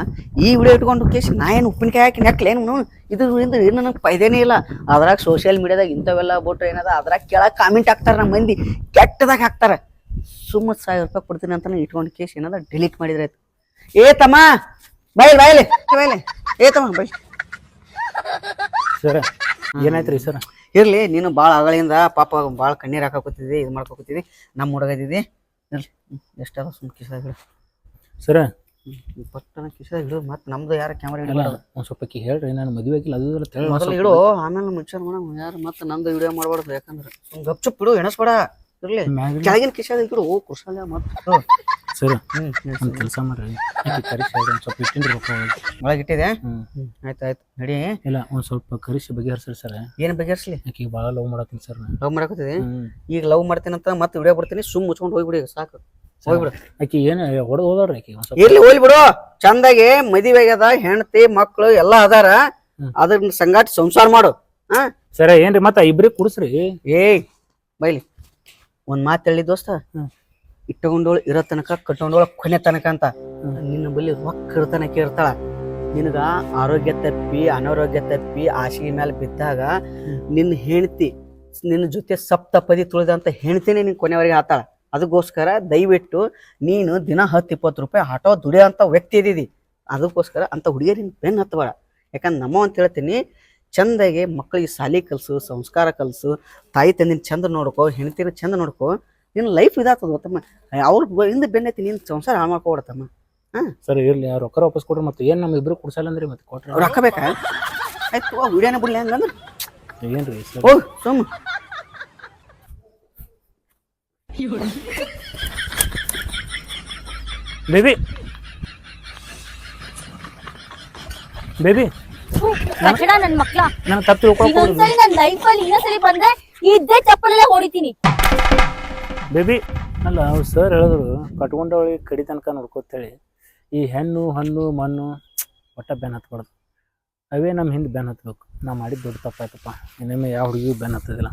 C: ಈ ವಿಡಿಯೋ ಇಟ್ಕೊಂಡು ಕೇಸ್ ನಾ ಏನು ಉಪ್ಪಿನಕಾಯಿ ಹಾಕಿ ನೆಕ್ಲೆ ಏನು? ಇದು ಇದು ಏನು ನನಗೆ ಫೈದೇನೇ ಇಲ್ಲ. ಅದ್ರಾಗ ಸೋಷಿಯಲ್ ಮೀಡಿಯಾದಾಗ ಇಂಥವೆಲ್ಲ ಬೋಟ್ರ ಏನದ? ಅದ್ರಾಗ ಕೆಳಗೆ ಕಾಮೆಂಟ್ ಹಾಕ್ತಾರ ನಮ್ಮ ಮಂದಿ. ಕೆಟ್ಟದಾಗ ಹಾಕ್ತಾರ. ಸುಮ್ಮ ಸಾವಿರ ರೂಪಾಯಿ ಕೊಡ್ತೀನಿ ಅಂತ ಇಟ್ಕೊಂಡು ಕೇಸ್ ಏನದ? ಡಿಲೀಟ್ ಮಾಡಿದ್ರೆ ಆಯ್ತು. ಏ ತಮ್ಮ, ಬೈಲ್, ಬೈಲಿ ಬೈಲಿ. ಏ ತಮ್ಮ ಬೈ
A: ಸರ್. ಏನಾಯ್ತ್ರಿ ಸರ್?
C: ಇರ್ಲಿ ನೀನು ಭಾಳ ಅಗಳಿಂದ ಪಾಪ ಭಾಳ ಕಣ್ಣೀರು ಹಾಕಾಕತ್ತಿದ್ದಿ ಇದು ಮಾಡ್ಕೊಕತ್ತಿದ್ದಿ ನಮ್ಮ ಹುಡುಗ ಇದ್ದಿದ್ದಿ. ಇರ್ಲಿ ಎಷ್ಟಾದ ಸುಮ್ ಕಿಸದಾಗ ಇಡು
A: ಸರ್.
C: ಪಟ್ಟನ ಕಿಸದಾಗ ಇಡು ಮತ್ತೆ ನಮ್ದು ಯಾರ ಕ್ಯಾಮ್ರಾ ಇಡಲ್ಲ
A: ಒಂದ್ ಸ್ವಲ್ಪ ಹೇಳ್ರಿ ನಾನು ಮದುವೆ ಆಗಿಲ್ಲ ಅದು
C: ಮೊದಲು ಇಡು ಆಮೇಲೆ ಮುಚ್ಚಾರ ಮಾಡೋಣ ಯಾರು ಮತ್ತೆ ನಂದು ವಿಡಿಯೋ ಮಾಡ್ಬಾರ್ದು ಯಾಕಂದ್ರೆ. ಸುಮ್ ಗಪ್ ಚುಪ್ ಇಡು ಎಣಸ್ಬೇಡ. ಇರ್ಲಿ.
A: ಮ್ಯಾಗಿನ-
C: ಕೆಳಗಿನ ಓ ಕುಶಾಲ ಮತ್ತೆ
A: ಸರ್. ಕೆಲಸ ಮಾಡ್ರಿ. ಆಕಿ ಕರಿಸಿ ಸ್ವಲ್ಪ ಒಳಗೆ.
C: ಆಯ್ತು ಆಯ್ತು. ನಡಿ.
A: ಇಲ್ಲ ಒಂದ್ ಸ್ವಲ್ಪ ಕರಿಸಿ ಬಗೆಹರಿಸ್ರಿ ಸರ್.
C: ಏನು ಬಗೆಹರಿಸ್ಲಿ?
A: ಆಕಿಗೆ ಭಾಳ ಲವ್ ಮಾಡತ್ತೀನಿ ಸರ್
C: ಲವ್ ಮಾಡಕತ್ತಿದೆ? ಈಗ ಲವ್ ಮಾಡ್ತೀನಿ ಅಂತ ಮತ್ತೆ ವಿಡಿಯೋ ಬಿಡ್ತೀನಿ ಸುಮ್ ಮುಚ್ಕೊಂಡು ಹೋಗ್ಬಿಡಿ ಸಾಕು. ಹೋಗ್ಬಿಡು.
A: ಆಕಿ ಏನ್ ಹೊಡೆದ್ ಆಕಿ
C: ಇರ್ಲಿ ಚಂದಾಗಿ ಮದುವೆ ಆಗ್ಯದ ಹೆಂಡತಿ ಮಕ್ಳು ಎಲ್ಲಾ ಅದಾರ. ಅದ್ರ ಸಂಗಾಟ ಸಂಸಾರ ಮಾಡು. ಹಾ?
A: ಸರ ಏನ್ರಿ ಮತ್ತ ಇಬ್ರಿಗೆ ಕುಡಿಸ್ರಿ.
C: ಏಯ್ ಬೈಲಿ. ಒಂದ್ ಮಾತು ಹೇಳಿ ದೋಸ್ತ.
A: ಹ್ಮ್.
C: ಇಟ್ಟಕೊಂಡೋಳು ಇರೋ ತನಕ ಕಟ್ಕೊಂಡೋಳ ಕೊನೆ ತನಕ ಅಂತ. ನಿನ್ನ ಬಲ್ಲಿ ರೊಕ್ಕ ಇರ್ತನಕ ಇರ್ತಾಳ. ನಿನಗ ಆರೋಗ್ಯ ತಪ್ಪಿ ಅನಾರೋಗ್ಯ ತಪ್ಪಿ ಹಾಸಿಗೆ ಮೇಲೆ ಬಿದ್ದಾಗ ನಿನ್ನ ಹೆಂಡತಿ ನಿನ್ನ ಜೊತೆ ಸಪ್ತಪದಿ ತುಳಿದಂತ ಹೆಣ್ತಿನೇ ನಿನ್ ಕೊನೆವರೆಗೆ ಆತಾಳ. ಅದಕ್ಕೋಸ್ಕರ ದಯವಿಟ್ಟು ನೀನು ದಿನ ಹತ್ತು ಇಪ್ಪತ್ತು ರೂಪಾಯಿ ಆಟೋ ಅಂತ ವ್ಯಕ್ತಿ ಇದ್ದೀವಿ ಅದಕ್ಕೋಸ್ಕರ ಅಂಥ ಹುಡುಗಿಯರಿನ ಬೆನ್ನು ಹತ್ತಬೇಡ ಯಾಕಂದ್ರೆ ನಮ್ಮ ಅಂತ ಹೇಳ್ತೀನಿ ಚಂದಾಗಿ ಮಕ್ಕಳಿಗೆ ಸಾಲಿ ಕಲಸು ಸಂಸ್ಕಾರ ಕಲಸು ತಾಯಿ ತಂದಿನ ಚಂದ ನೋಡ್ಕೋ ಹೆಂಡತಿನ ಚಂದ ನೋಡ್ಕೋ ನಿನ್ನ ಲೈಫ್ ಇದಾಗ್ತದ ಗೊತ್ತಮ್ಮ. ಅವ್ರ ಹಿಂದೆ ಬೆನ್ನೈತಿ ನಿನ್ನ ಸಂಸಾರ ಹಾಳು ಮಾಡ್ಕೊಬಿಡತ್ತಮ್ಮ.
A: ಸರಿ ಇರ್ಲಿ ಯಾರು ರೊಕ್ಕ ವಾಪಸ್ ಕೊಡ್ರಿ ಮತ್ತೆ ಏನು ನಮ್ಮ ಇಬ್ರು ಕುಡ್ಸಲ್ಲ ಅಂದ್ರಿ ಮತ್ತೆ ಕೊಟ್ರ
C: ರೊಕ್ಕ ಬೇಕಾ? ಆಯ್ತು ವಿಡಿಯೋನೇ ಬಿಡ್ಲಿ ಹಂಗಂದ್ರೆ.
A: ಏನ್ರಿ ಸರ್
C: ಓ ಸುಮ್ಮ
A: ಬೇಬಿ. ಬೇಬಿ.
B: ಕಚಡ ನನ್ ಮಕ್ಳ.
A: ನನ್ ತಪ್ಪು
B: ಇನ್ನೊಂದ್ಸಲಿ ನನ್ ಇನ್ನೊಂದ್ಸಲಿ ಬಂದ್ರೆ ಇದ್ದೇ ಚಪ್ಪಲಲ್ಲೇ ಹೊಡಿತೀನಿ
A: ಬೇಬಿ ಅಲ್ಲ ಅವ್ರು ಸರ್ ಹೇಳಿದ್ರು ಕಟ್ಕೊಂಡವಳಿಗೆ ಕಡಿ ತನಕ ನೋಡ್ಕೋತೇಳಿ. ಈ ಹೆಣ್ಣು ಹಣ್ಣು ಮಣ್ಣು ಒಟ್ಟ ಬೆನ್ ಹತ್ಬಾರ್ದು ಅವೇ ನಮ್ಮ ಹಿಂದೆ ಬೆನ್ ಹತ್ಬೇಕು. ನಾ ಮಾಡಿದ ದೊಡ್ಡ ತಪ್ಪಾಯ್ತಪ್ಪ. ಇನ್ನೊಮ್ಮೆ ಯಾವ ಹುಡುಗಿಯೂ ಬೆನ್ ಹತ್ತದಿಲ್ಲ.